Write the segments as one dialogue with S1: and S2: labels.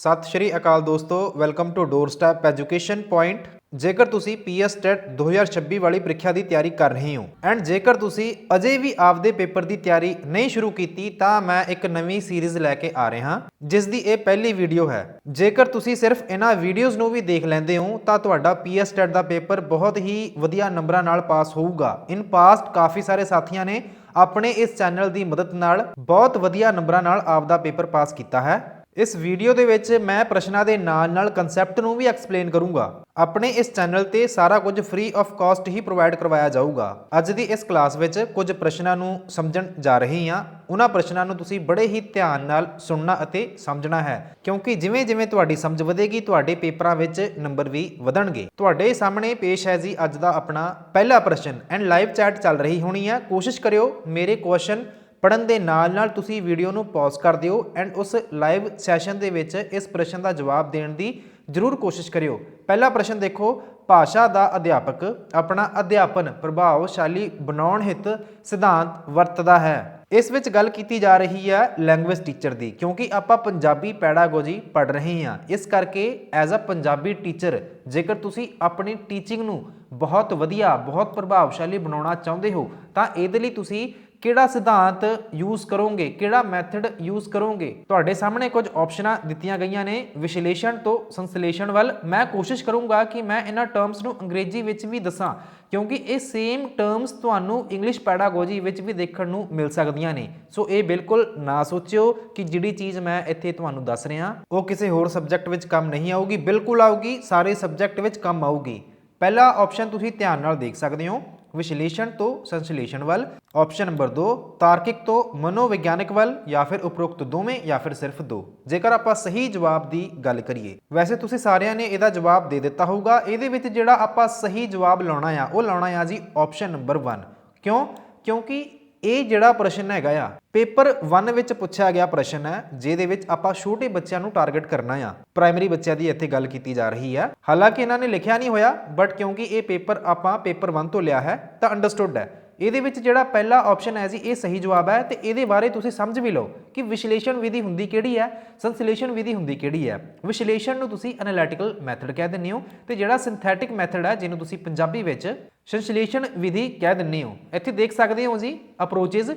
S1: ਸਤਿ ਸ਼੍ਰੀ ਅਕਾਲ ਦੋਸਤੋ welcome to door step education point ਜੇਕਰ ਤੁਸੀਂ ਪੀਐਸ ਟੈਟ 2026 ਵਾਲੀ ਪ੍ਰੀਖਿਆ ਦੀ ਤਿਆਰੀ ਕਰ ਰਹੇ ਹੋ ਐਂਡ ਜੇਕਰ ਤੁਸੀਂ ਅਜੇ ਵੀ ਆਪਦੇ ਪੇਪਰ ਦੀ ਤਿਆਰੀ ਨਹੀਂ ਸ਼ੁਰੂ ਕੀਤੀ, ਤਾਂ ਮੈਂ ਇੱਕ ਨਵੀਂ ਸੀਰੀਜ਼ ਲੈ ਕੇ ਆ ਰਿਹਾ। ਜਿਸ ਦੀ ਇਹ ਪਹਿਲੀ ਵੀਡੀਓ ਹੈ। ਜੇਕਰ ਤੁਸੀਂ ਸਿਰਫ ਇਹਨਾਂ ਵੀਡੀਓਜ਼ ਨੂੰ ਵੀ ਦੇਖ ਲੈਂਦੇ ਹੋ, ਤਾਂ ਤੁਹਾਡਾ ਪੀਐਸ ਟੈਟ ਦਾ ਪੇਪਰ ਬਹੁਤ ਹੀ ਵਧੀਆ ਨੰਬਰਾਂ ਨਾਲ ਪਾਸ ਹੋਊਗਾ। ਇਨ ਪਾਸਟ ਕਾਫੀ ਸਾਰੇ ਸਾਥੀਆਂ ਨੇ ਆਪਣੇ ਇਸ ਚੈਨਲ ਦੀ ਮਦਦ ਨਾਲ ਬਹੁਤ ਵਧੀਆ ਨੰਬਰਾਂ ਨਾਲ ਆਪਦਾ ਪੇਪਰ ਪਾਸ ਕੀਤਾ ਹੈ। ਇਸ ਵੀਡੀਓ ਦੇ ਵਿੱਚ ਮੈਂ ਪ੍ਰਸ਼ਨਾਂ ਦੇ ਨਾਲ-ਨਾਲ ਕਨਸੈਪਟ ਨੂੰ ਵੀ ਐਕਸਪਲੇਨ ਕਰੂੰਗਾ। ਆਪਣੇ ਇਸ ਚੈਨਲ ਤੇ ਸਾਰਾ ਕੁਝ ਫ੍ਰੀ ਆਫ ਕਾਸਟ ਹੀ ਪ੍ਰੋਵਾਈਡ ਕਰਵਾਇਆ ਜਾਊਗਾ। ਅੱਜ ਦੀ ਇਸ ਕਲਾਸ ਵਿੱਚ ਕੁਝ ਪ੍ਰਸ਼ਨਾਂ ਨੂੰ ਸਮਝਣ ਜਾ ਰਹੇ ਹਾਂ। ਉਹਨਾਂ ਪ੍ਰਸ਼ਨਾਂ ਨੂੰ ਤੁਸੀਂ ਬੜੇ ਹੀ ਧਿਆਨ ਨਾਲ ਸੁਣਨਾ ਅਤੇ ਸਮਝਣਾ ਹੈ। ਕਿਉਂਕਿ ਜਿਵੇਂ-ਜਿਵੇਂ ਤੁਹਾਡੀ ਸਮਝ ਵਧੇਗੀ, ਤੁਹਾਡੇ ਪੇਪਰਾਂ ਵਿੱਚ ਨੰਬਰ ਵੀ ਵਧਣਗੇ। ਤੁਹਾਡੇ ਸਾਹਮਣੇ ਪੇਸ਼ ਹੈ ਜੀ ਅੱਜ ਦਾ ਆਪਣਾ ਪਹਿਲਾ ਪ੍ਰਸ਼ਨ। ਐਂਡ ਲਾਈਵ ਚੈਟ ਚੱਲ ਰਹੀ ਹੋਣੀ ਹੈ ਕੋਸ਼ਿਸ਼ ਕਰਿਓ ਮੇਰੇ ਕੁਐਸਚਨ ਪੜਨ ਦੇ ਨਾਲ ਨਾਲ ਤੁਸੀਂ ਵੀਡੀਓ ਨੂੰ ਪੌਜ਼ ਕਰ ਦਿਓ ਐਂਡ ਉਸ ਲਾਈਵ ਸੈਸ਼ਨ ਦੇ ਵਿੱਚ ਇਸ ਪ੍ਰਸ਼ਨ ਦਾ ਜਵਾਬ ਦੇਣ ਦੀ ਜ਼ਰੂਰ ਕੋਸ਼ਿਸ਼ ਕਰਿਓ। ਪਹਿਲਾ ਪ੍ਰਸ਼ਨ ਦੇਖੋ, ਭਾਸ਼ਾ ਦਾ ਅਧਿਆਪਕ ਆਪਣਾ ਅਧਿਆਪਨ ਪ੍ਰਭਾਵਸ਼ਾਲੀ ਬਣਾਉਣ ਹਿੱਤ ਸਿਧਾਂਤ ਵਰਤਦਾ ਹੈ। ਇਸ ਵਿੱਚ ਗੱਲ ਕੀਤੀ ਜਾ ਰਹੀ ਹੈ ਲੈਂਗੁਏਜ ਟੀਚਰ ਦੀ, ਕਿਉਂਕਿ ਆਪਾਂ ਪੰਜਾਬੀ ਪੈਡਾਗੋਜੀ ਪੜ ਰਹੇ ਹਾਂ। ਇਸ ਕਰਕੇ ਐਜ਼ ਅ ਪੰਜਾਬੀ ਟੀਚਰ ਜੇਕਰ ਤੁਸੀਂ ਆਪਣੀ ਟੀਚਿੰਗ ਨੂੰ ਬਹੁਤ ਵਧੀਆ, ਬਹੁਤ ਪ੍ਰਭਾਵਸ਼ਾਲੀ ਬਣਾਉਣਾ ਚਾਹੁੰਦੇ ਹੋ, ਤਾਂ ਇਹਦੇ ਲਈ ਤੁਸੀਂ ਕਿਹੜਾ ਸਿਧਾਂਤ ਯੂਜ਼ ਕਰੋਗੇ, ਕਿਹੜਾ ਮੈਥਡ ਯੂਜ਼ ਕਰੋਗੇ? ਤੁਹਾਡੇ ਸਾਹਮਣੇ ਕੁਝ ਆਪਸ਼ਨਾਂ ਦਿੱਤੀਆਂ ਗਈਆਂ ਨੇ ਵਿਸ਼ਲੇਸ਼ਣ ਤੋਂ ਸੰਸਲੇਸ਼ਣ ਵੱਲ। ਮੈਂ ਕੋਸ਼ਿਸ਼ ਕਰੂੰਗਾ ਕਿ ਮੈਂ ਇਹਨਾਂ ਟਰਮਸ ਨੂੰ ਅੰਗਰੇਜ਼ੀ ਵਿੱਚ ਵੀ ਦੱਸਾਂ, ਕਿਉਂਕਿ ਇਹ ਸੇਮ ਟਰਮਸ ਤੁਹਾਨੂੰ ਇੰਗਲਿਸ਼ ਪੈਡਾਗੋਜੀ ਵਿੱਚ ਵੀ ਦੇਖਣ ਨੂੰ ਮਿਲ ਸਕਦੀਆਂ ਨੇ। ਸੋ ਇਹ ਬਿਲਕੁਲ ਨਾ ਸੋਚਿਓ ਕਿ ਜਿਹੜੀ ਚੀਜ਼ ਮੈਂ ਇੱਥੇ ਤੁਹਾਨੂੰ ਦੱਸ ਰਿਹਾ, ਉਹ ਕਿਸੇ ਹੋਰ ਸਬਜੈਕਟ ਵਿੱਚ ਕੰਮ ਨਹੀਂ ਆਊਗੀ। ਬਿਲਕੁਲ ਆਊਗੀ, ਸਾਰੇ ਸਬਜੈਕਟ ਵਿੱਚ ਕੰਮ ਆਊਗੀ। ਪਹਿਲਾ ਆਪਸ਼ਨ ਤੁਸੀਂ ਧਿਆਨ ਨਾਲ ਦੇਖ ਸਕਦੇ ਹੋ। ਵਿਸ਼ਲੇਸ਼ਣ ਤੋਂ ਸੰਸ਼ਲੇਸ਼ਣ ਵੱਲ ਆਪਸ਼ਨ ਨੰਬਰ 2 ਤਾਰਕਿਕ ਤੋਂ ਮਨੋਵਿਗਿਆਨਿਕ ਵੱਲ ਜਾਂ ਫਿਰ ਉਪਰੋਕਤ ਦੋਵੇਂ ਜਾਂ ਫਿਰ ਸਿਰਫ ਦੋ। ਜੇਕਰ ਆਪਾਂ ਸਹੀ ਜਵਾਬ ਦੀ ਗੱਲ ਕਰੀਏ, ਵੈਸੇ ਤੁਸੀਂ ਸਾਰਿਆਂ ਨੇ ਇਹਦਾ ਜਵਾਬ ਦੇ ਦਿੱਤਾ ਹੋਊਗਾ। ਇਹਦੇ ਵਿੱਚ ਜਿਹੜਾ ਆਪਾਂ ਸਹੀ ਜਵਾਬ ਲਾਉਣਾ ਆ, ਉਹ ਲਾਉਣਾ ਆ ਜੀ ਆਪਸ਼ਨ ਨੰਬਰ 1 ਕਿਉਂ? ਕਿਉਂਕਿ ਇਹ ਜਿਹੜਾ ਪ੍ਰਸ਼ਨ ਹੈਗਾ ਆ, ਪੇਪਰ 1 ਵਿੱਚ ਪੁੱਛਿਆ ਗਿਆ ਪ੍ਰਸ਼ਨ ਹੈ, ਜਿਹਦੇ ਵਿੱਚ ਆਪਾਂ ਛੋਟੇ ਬੱਚਿਆਂ ਨੂੰ ਟਾਰਗੇਟ ਕਰਨਾ ਆ। ਪ੍ਰਾਇਮਰੀ ਬੱਚਿਆਂ ਦੀ ਇੱਥੇ ਗੱਲ ਕੀਤੀ ਜਾ ਰਹੀ ਹੈ ਹਾਲਾਂਕਿ ਇਹਨਾਂ ਨੇ ਲਿਖਿਆ ਨਹੀਂ ਹੋਇਆ ਬਟ ਕਿਉਂਕਿ ਇਹ ਪੇਪਰ ਆਪਾਂ ਪੇਪਰ 1 ਤੋਂ ਲਿਆ ਹੈ, ਤਾਂ ਅੰਡਰਸਟੂਡ ਹੈ। ਇਹਦੇ ਵਿੱਚ ਜਿਹੜਾ ਪਹਿਲਾ ਆਪਸ਼ਨ ਹੈ ਜੀ, ਇਹ ਸਹੀ ਜਵਾਬ ਹੈ ਤੇ ਇਹਦੇ ਬਾਰੇ ਤੁਸੀਂ ਸਮਝ ਵੀ ਲਓ ਕਿ ਵਿਸ਼ਲੇਸ਼ਣ ਵਿਧੀ ਹੁੰਦੀ ਕਿਹੜੀ ਹੈ, ਸੰਸਲੇਸ਼ਣ ਵਿਧੀ ਹੁੰਦੀ ਕਿਹੜੀ ਹੈ। ਵਿਸ਼ਲੇਸ਼ਣ ਨੂੰ ਤੁਸੀਂ ਐਨਾਲਿਟੀਕਲ ਮੈਥਡ ਕਹਿ ਦਿੰਦੇ ਹੋ ਤੇ ਜਿਹੜਾ ਸਿੰਥੈਟਿਕ ਮੈਥਡ ਹੈ, ਜਿਹਨੂੰ ਤੁਸੀਂ ਪੰਜਾਬੀ ਵਿੱਚ ਸੰਸਲੇਸ਼ਣ ਵਿਧੀ ਕਹਿ ਦਿੰਦੇ ਹੋ। ਇੱਥੇ ਦੇਖ ਸਕਦੇ ਹੋ ਜੀ ਅਪਰੋਚਸ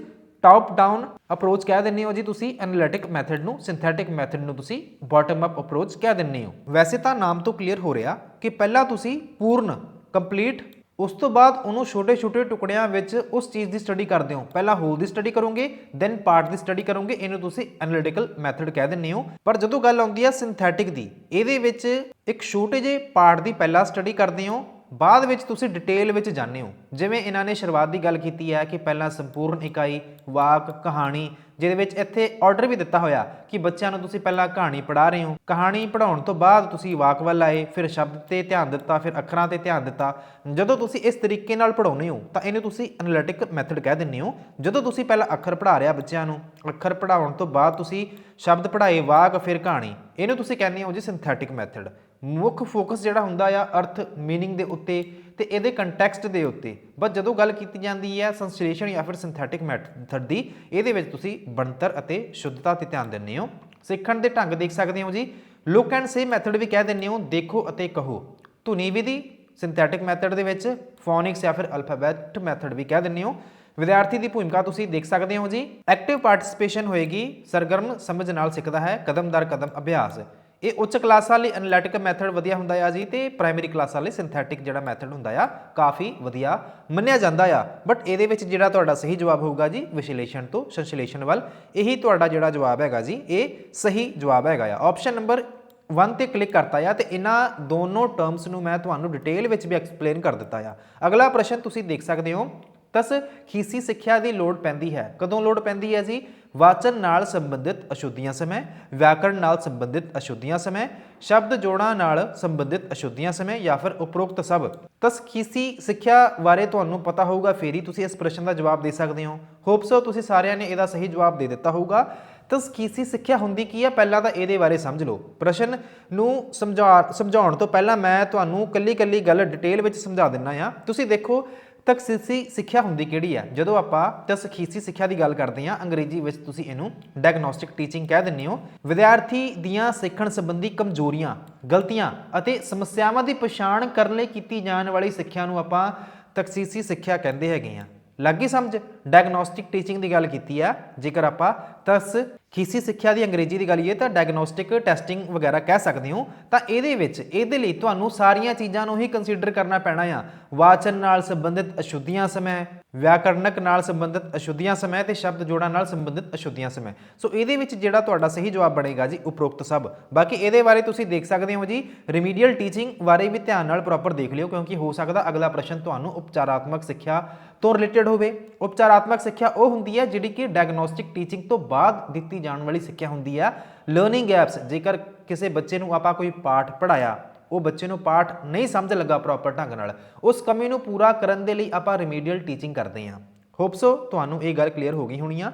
S1: ਟਾਪ ਡਾਊਨ ਅਪਰੋਚ ਕਹਿ ਦਿੰਦੇ ਹੋ ਜੀ ਤੁਸੀਂ ਐਨਾਲਿਟਿਕ ਮੈਥਡ ਨੂੰ ਸਿੰਥੈਟਿਕ ਮੈਥਡ ਨੂੰ ਤੁਸੀਂ ਬਾਟਮ ਅਪ ਅਪਰੋਚ ਕਹਿ ਦਿੰਦੇ ਹੋ। ਵੈਸੇ ਤਾਂ ਨਾਮ ਤੋਂ ਕਲੀਅਰ ਹੋ ਰਿਹਾ ਕਿ ਪਹਿਲਾਂ ਤੁਸੀਂ ਪੂਰਨ ਕੰਪਲੀਟ ਉਸ ਤੋਂ ਬਾਅਦ ਉਹਨੂੰ ਛੋਟੇ-ਛੋਟੇ ਟੁਕੜਿਆਂ ਵਿੱਚ ਉਸ ਚੀਜ਼ ਦੀ ਸਟੱਡੀ ਕਰਦੇ ਹੋ। ਪਹਿਲਾਂ ਹੋਲ ਦੀ ਸਟੱਡੀ ਕਰੋਗੇ ਦੈਨ ਪਾਰਟ ਦੀ ਸਟੱਡੀ ਕਰੋਗੇ, ਇਹਨੂੰ ਤੁਸੀਂ ਐਨਾਲਿਟੀਕਲ ਮੈਥਡ ਕਹਿ ਦਿੰਦੇ ਹੋ। ਪਰ ਜਦੋਂ ਗੱਲ ਆਉਂਦੀ ਹੈ ਸਿੰਥੈਟਿਕ ਦੀ, ਇਹਦੇ ਵਿੱਚ ਇੱਕ ਛੋਟੇ ਜਿਹੇ ਪਾਰਟ ਦੀ ਪਹਿਲਾਂ ਸਟੱਡੀ ਕਰਦੇ ਹੋ ਬਾਅਦ ਵਿੱਚ ਤੁਸੀਂ ਡਿਟੇਲ ਵਿੱਚ ਜਾਣਦੇ ਹੋ। ਜਿਵੇਂ ਇਹਨਾਂ ਨੇ ਸ਼ੁਰੂਆਤ ਦੀ ਗੱਲ ਕੀਤੀ ਹੈ ਕਿ ਪਹਿਲਾਂ ਸੰਪੂਰਨ ਇਕਾਈ, ਵਾਕ, ਕਹਾਣੀ, ਜਿਹਦੇ ਵਿੱਚ ਇੱਥੇ ਆਰਡਰ ਵੀ ਦਿੱਤਾ ਹੋਇਆ ਕਿ ਬੱਚਿਆਂ ਨੂੰ ਤੁਸੀਂ ਪਹਿਲਾਂ ਕਹਾਣੀ ਪੜ੍ਹਾ ਰਹੇ ਹੋ। ਕਹਾਣੀ ਪੜਾਉਣ ਤੋਂ ਬਾਅਦ ਤੁਸੀਂ ਵਾਕ ਵੱਲ ਆਏ, ਫਿਰ ਸ਼ਬਦ ਤੇ ਧਿਆਨ ਦਿੱਤਾ, ਫਿਰ ਅੱਖਰਾਂ ਤੇ ਧਿਆਨ ਦਿੱਤਾ। ਜਦੋਂ ਤੁਸੀਂ ਇਸ ਤਰੀਕੇ ਨਾਲ ਪੜਾਉਨੇ ਹੋ, ਤਾਂ ਇਹਨੂੰ ਤੁਸੀਂ ਐਨਾਲਿਟਿਕ ਮੈਥਡ ਕਹਿ ਦਿੰਦੇ ਹੋ। ਜਦੋਂ ਤੁਸੀਂ ਪਹਿਲਾਂ ਅੱਖਰ ਪੜ੍ਹਾ ਰਿਹਾ ਬੱਚਿਆਂ ਨੂੰ, ਅੱਖਰ ਪੜਾਉਣ ਤੋਂ ਬਾਅਦ ਤੁਸੀਂ ਸ਼ਬਦ ਪੜ੍ਹਾਏ, ਵਾਕ, ਫਿਰ ਕਹਾਣੀ। ਇਹਨੂੰ ਤੁਸੀਂ ਕਹਿੰਦੇ ਹੋ ਜੀ ਸਿੰਥੈਟਿਕ ਮੈਥਡ ਮੁੱਖ ਫੋਕਸ ਜਿਹੜਾ ਹੁੰਦਾ ਆ ਅਰਥ मीनिंग ਦੇ ਉੱਤੇ ਤੇ ਇਹਦੇ ਕੰਟੈਕਸਟ ਦੇ ਉੱਤੇ ਬਸ ਜਦੋਂ ਗੱਲ ਕੀਤੀ ਜਾਂਦੀ ਹੈ ਸੰਸਲੇਸ਼ਣ ਜਾਂ ਫਿਰ ਸਿੰਥੈਟਿਕ ਮੈਥਡ ਦੀ ਇਹਦੇ ਵਿੱਚ ਤੁਸੀਂ ਬਣਤਰ ਅਤੇ ਸ਼ੁੱਧਤਾ ਤੇ ਧਿਆਨ ਦਿੰਦੇ ਹੋ ਸਿੱਖਣ ਦੇ ਢੰਗ ਦੇਖ ਸਕਦੇ ਹੋ ਜੀ ਲੁੱਕ ਐਂਡ ਸੇ ਮੈਥਡ ਵੀ ਕਹਿ ਦਿੰਦੇ ਹੋ ਦੇਖੋ ਅਤੇ ਕਹੋ ਧੁਨੀ ਵਿਧੀ ਸਿੰਥੈਟਿਕ ਮੈਥਡ ਦੇ ਵਿੱਚ ਫੋਨਿਕਸ ਜਾਂ ਫਿਰ ਅਲਫਾਬੈਟ ਮੈਥਡ ਵੀ ਕਹਿ ਦਿੰਦੇ ਹੋ ਵਿਦਿਆਰਥੀ ਦੀ ਭੂਮਿਕਾ ਤੁਸੀਂ ਦੇਖ ਸਕਦੇ ਹੋ ਜੀ ਐਕਟਿਵ ਪਾਰਟਿਸਿਪੇਸ਼ਨ ਹੋਏਗੀ ਸਰਗਰਮ ਸਮਝ ਨਾਲ ਸਿੱਖਦਾ ਹੈ ਕਦਮ ਦਰ ਕਦਮ ਅਭਿਆਸ ਇਹ ਉੱਚ ਕਲਾਸਾਂ ਲਈ ਐਨਾਲਿਟਿਕ ਮੈਥਡ ਵਧੀਆ ਹੁੰਦਾ ਆ ਜੀ ਤੇ ਪ੍ਰਾਇਮਰੀ ਕਲਾਸਾਂ ਲਈ ਸਿੰਥੈਟਿਕ ਜਿਹੜਾ ਮੈਥਡ ਹੁੰਦਾ ਆ, ਕਾਫੀ ਵਧੀਆ ਮੰਨਿਆ ਜਾਂਦਾ ਆ। ਬਟ ਇਹਦੇ ਵਿੱਚ ਜਿਹੜਾ ਤੁਹਾਡਾ ਸਹੀ ਜਵਾਬ ਹੋਊਗਾ ਜੀ ਵਿਸ਼ਲੇਸ਼ਣ ਤੋਂ ਸੰਸ਼ਲੇਸ਼ਣ ਵੱਲ, ਇਹੀ ਤੁਹਾਡਾ ਜਿਹੜਾ ਜਵਾਬ ਹੈਗਾ ਜੀ, ਇਹ ਸਹੀ ਜਵਾਬ ਹੈਗਾ ਆ। ਆਪਸ਼ਨ ਨੰਬਰ 1 ਤੇ ਕਲਿੱਕ ਕਰਤਾ ਆ ਤੇ ਇਹਨਾਂ ਦੋਨੋਂ ਟਰਮਸ ਨੂੰ ਮੈਂ ਤੁਹਾਨੂੰ ਡਿਟੇਲ ਵਿੱਚ ਵੀ ਐਕਸਪਲੇਨ ਕਰ ਦਿੱਤਾ ਆ। ਅਗਲਾ ਪ੍ਰਸ਼ਨ ਤੁਸੀਂ ਦੇਖ ਸਕਦੇ ਹੋ। ਤਸ ਖੀਸੀ ਸਿੱਖਿਆ ਦੀ ਲੋੜ ਪੈਂਦੀ ਹੈ। ਕਦੋਂ ਲੋੜ ਪੈਂਦੀ ਹੈ ਜੀ? ਵਾਚਨ ਨਾਲ ਸੰਬੰਧਿਤ ਅਸ਼ੁੱਧੀਆਂ ਸਮੇਂ, ਵਿਆਕਰਣ ਨਾਲ ਸੰਬੰਧਿਤ ਅਸ਼ੁੱਧੀਆਂ ਸਮੇਂ, ਸ਼ਬਦ ਜੋੜਾਂ ਨਾਲ ਸੰਬੰਧਿਤ ਅਸ਼ੁੱਧੀਆਂ ਸਮੇਂ ਜਾਂ ਫਿਰ ਉਪਰੋਕਤ ਸਭ। ਤਸਖੀਸੀ ਸਿੱਖਿਆ ਬਾਰੇ ਤੁਹਾਨੂੰ ਪਤਾ ਹੋਊਗਾ, ਫੇਰ ਹੀ ਤੁਸੀਂ ਇਸ ਪ੍ਰਸ਼ਨ ਦਾ ਜਵਾਬ ਦੇ ਸਕਦੇ ਹੋ। ਹੋਪ ਸੋ ਤੁਸੀਂ ਸਾਰਿਆਂ ਨੇ ਇਹਦਾ ਸਹੀ ਜਵਾਬ ਦੇ ਦਿੱਤਾ ਹੋਊਗਾ। ਤਸਖੀਸੀ ਸਿੱਖਿਆ ਹੁੰਦੀ ਕੀ ਹੈ? ਪਹਿਲਾਂ ਤਾਂ ਇਹਦੇ ਬਾਰੇ ਸਮਝ ਲਓ। ਪ੍ਰਸ਼ਨ ਨੂੰ ਸਮਝਾ, ਸਮਝਾਉਣ ਤੋਂ ਪਹਿਲਾਂ ਮੈਂ ਤੁਹਾਨੂੰ ਕੱਲੀ ਕੱਲੀ ਗੱਲ ਡਿਟੇਲ ਵਿੱਚ ਸਮਝਾ ਦਿੰਨਾ ਆ। ਤੁਸੀਂ ਦੇਖੋ ਤਖਸੀਸੀ ਸਿੱਖਿਆ ਹੁੰਦੀ ਕਿਹੜੀ ਹੈ ਜਦੋਂ ਆਪਾਂ ਤਸਖੀਸੀ ਸਿੱਖਿਆ ਦੀ ਗੱਲ ਕਰਦੇ ਹਾਂ, ਅੰਗਰੇਜ਼ੀ ਵਿੱਚ ਤੁਸੀਂ ਇਹਨੂੰ ਡਾਇਗਨੋਸਟਿਕ ਟੀਚਿੰਗ ਕਹਿ ਦਿੰਦੇ ਹੋ। ਵਿਦਿਆਰਥੀ ਦੀਆਂ ਸਿੱਖਣ ਸੰਬੰਧੀ ਕਮਜ਼ੋਰੀਆਂ, ਗਲਤੀਆਂ ਅਤੇ ਸਮੱਸਿਆਵਾਂ ਦੀ ਪਛਾਣ ਕਰਨ ਲਈ ਕੀਤੀ ਜਾਣ ਵਾਲੀ ਸਿੱਖਿਆ ਨੂੰ ਆਪਾਂ ਤਖਸੀਸੀ ਸਿੱਖਿਆ ਕਹਿੰਦੇ ਹੈਗੇ ਆ। ਲੱਗੀ ਸਮਝ? ਡਾਇਗਨੋਸਟਿਕ ਟੀਚਿੰਗ ਦੀ ਗੱਲ ਕੀਤੀ ਆ। ਜੇਕਰ ਆਪਾਂ ਤਸ ਖੀਸੀ ਸਿੱਖਿਆ ਦੀ ਅੰਗਰੇਜ਼ੀ ਦੀ ਗੱਲ ਇਹ ਤਾਂ ਡਾਇਗਨੋਸਟਿਕ ਟੈਸਟਿੰਗ ਵਗੈਰਾ ਕਹਿ ਸਕਦੇ ਹੋ। ਤਾਂ ਇਹਦੇ ਵਿੱਚ, ਇਹਦੇ ਲਈ ਤੁਹਾਨੂੰ ਸਾਰੀਆਂ ਚੀਜ਼ਾਂ ਨੂੰ ਹੀ ਕੰਸੀਡਰ ਕਰਨਾ ਪੈਣਾ ਆ। ਵਾਚਨ ਨਾਲ ਸੰਬੰਧਿਤ ਅਸ਼ੁੱਧੀਆਂ ਸਮੇਂ ਵਿਆਕਰਣਕ ਨਾਲ ਸੰਬੰਧਿਤ ਅਸ਼ੁੱਧੀਆਂ ਸਮੇਂ ਤੇ ਸ਼ਬਦ ਜੋੜਾਂ ਨਾਲ ਸੰਬੰਧਿਤ ਅਸ਼ੁੱਧੀਆਂ ਸਮੇਂ। ਸੋ ਇਹਦੇ ਵਿੱਚ ਜਿਹੜਾ ਤੁਹਾਡਾ ਸਹੀ ਜਵਾਬ ਬਣੇਗਾ ਜੀ, ਉਪਰੋਕਤ ਸਭ। ਬਾਕੀ ਇਹਦੇ ਬਾਰੇ ਤੁਸੀਂ ਦੇਖ ਸਕਦੇ ਹੋ ਜੀ ਰਿਮੀਡੀਅਲ ਟੀਚਿੰਗ ਬਾਰੇ ਵੀ ਧਿਆਨ ਨਾਲ ਪ੍ਰੋਪਰ ਦੇਖ ਲਿਓ, ਕਿਉਂਕਿ ਹੋ ਸਕਦਾ ਅਗਲਾ ਪ੍ਰਸ਼ਨ ਤੁਹਾਨੂੰ ਉਪਚਾਰਾਤਮਕ ਸਿੱਖਿਆ ਤੋਂ ਰਿਲੇਟਡ ਹੋਵੇ। ਉਪਚਾਰਾਤਮਕ ਸਿੱਖਿਆ ਉਹ ਹੁੰਦੀ ਹੈ ਜਿਹੜੀ ਕਿ ਡਾਇਗਨੋਸਟਿਕ ਟੀਚਿੰਗ ਤੋਂ ਬਾਅਦ ਦਿੱਤੀ ਜਾਣ ਵਾਲੀ ਸਿੱਖਿਆ ਹੁੰਦੀ ਹੈ। ਲਰਨਿੰਗ ਗੈਪਸ ਜੇਕਰ ਕਿਸੇ ਬੱਚੇ ਨੂੰ ਆਪਾਂ ਕੋਈ ਪਾਠ ਪੜਾਇਆ ਉਹ ਬੱਚੇ ਨੂੰ ਪਾਠ ਨਹੀਂ ਸਮਝ ਲੱਗਾ ਪ੍ਰੋਪਰ ਢੰਗ ਨਾਲ। ਉਸ ਕਮੀ ਨੂੰ ਪੂਰਾ ਕਰਨ ਦੇ ਲਈ ਆਪਾਂ ਰਿਮੀਡੀਅਲ ਟੀਚਿੰਗ ਕਰਦੇ ਹਾਂ। ਹੋਪ ਸੋ ਤੁਹਾਨੂੰ ਇਹ ਗੱਲ ਕਲੀਅਰ ਹੋ ਗਈ ਹੋਣੀ ਆ।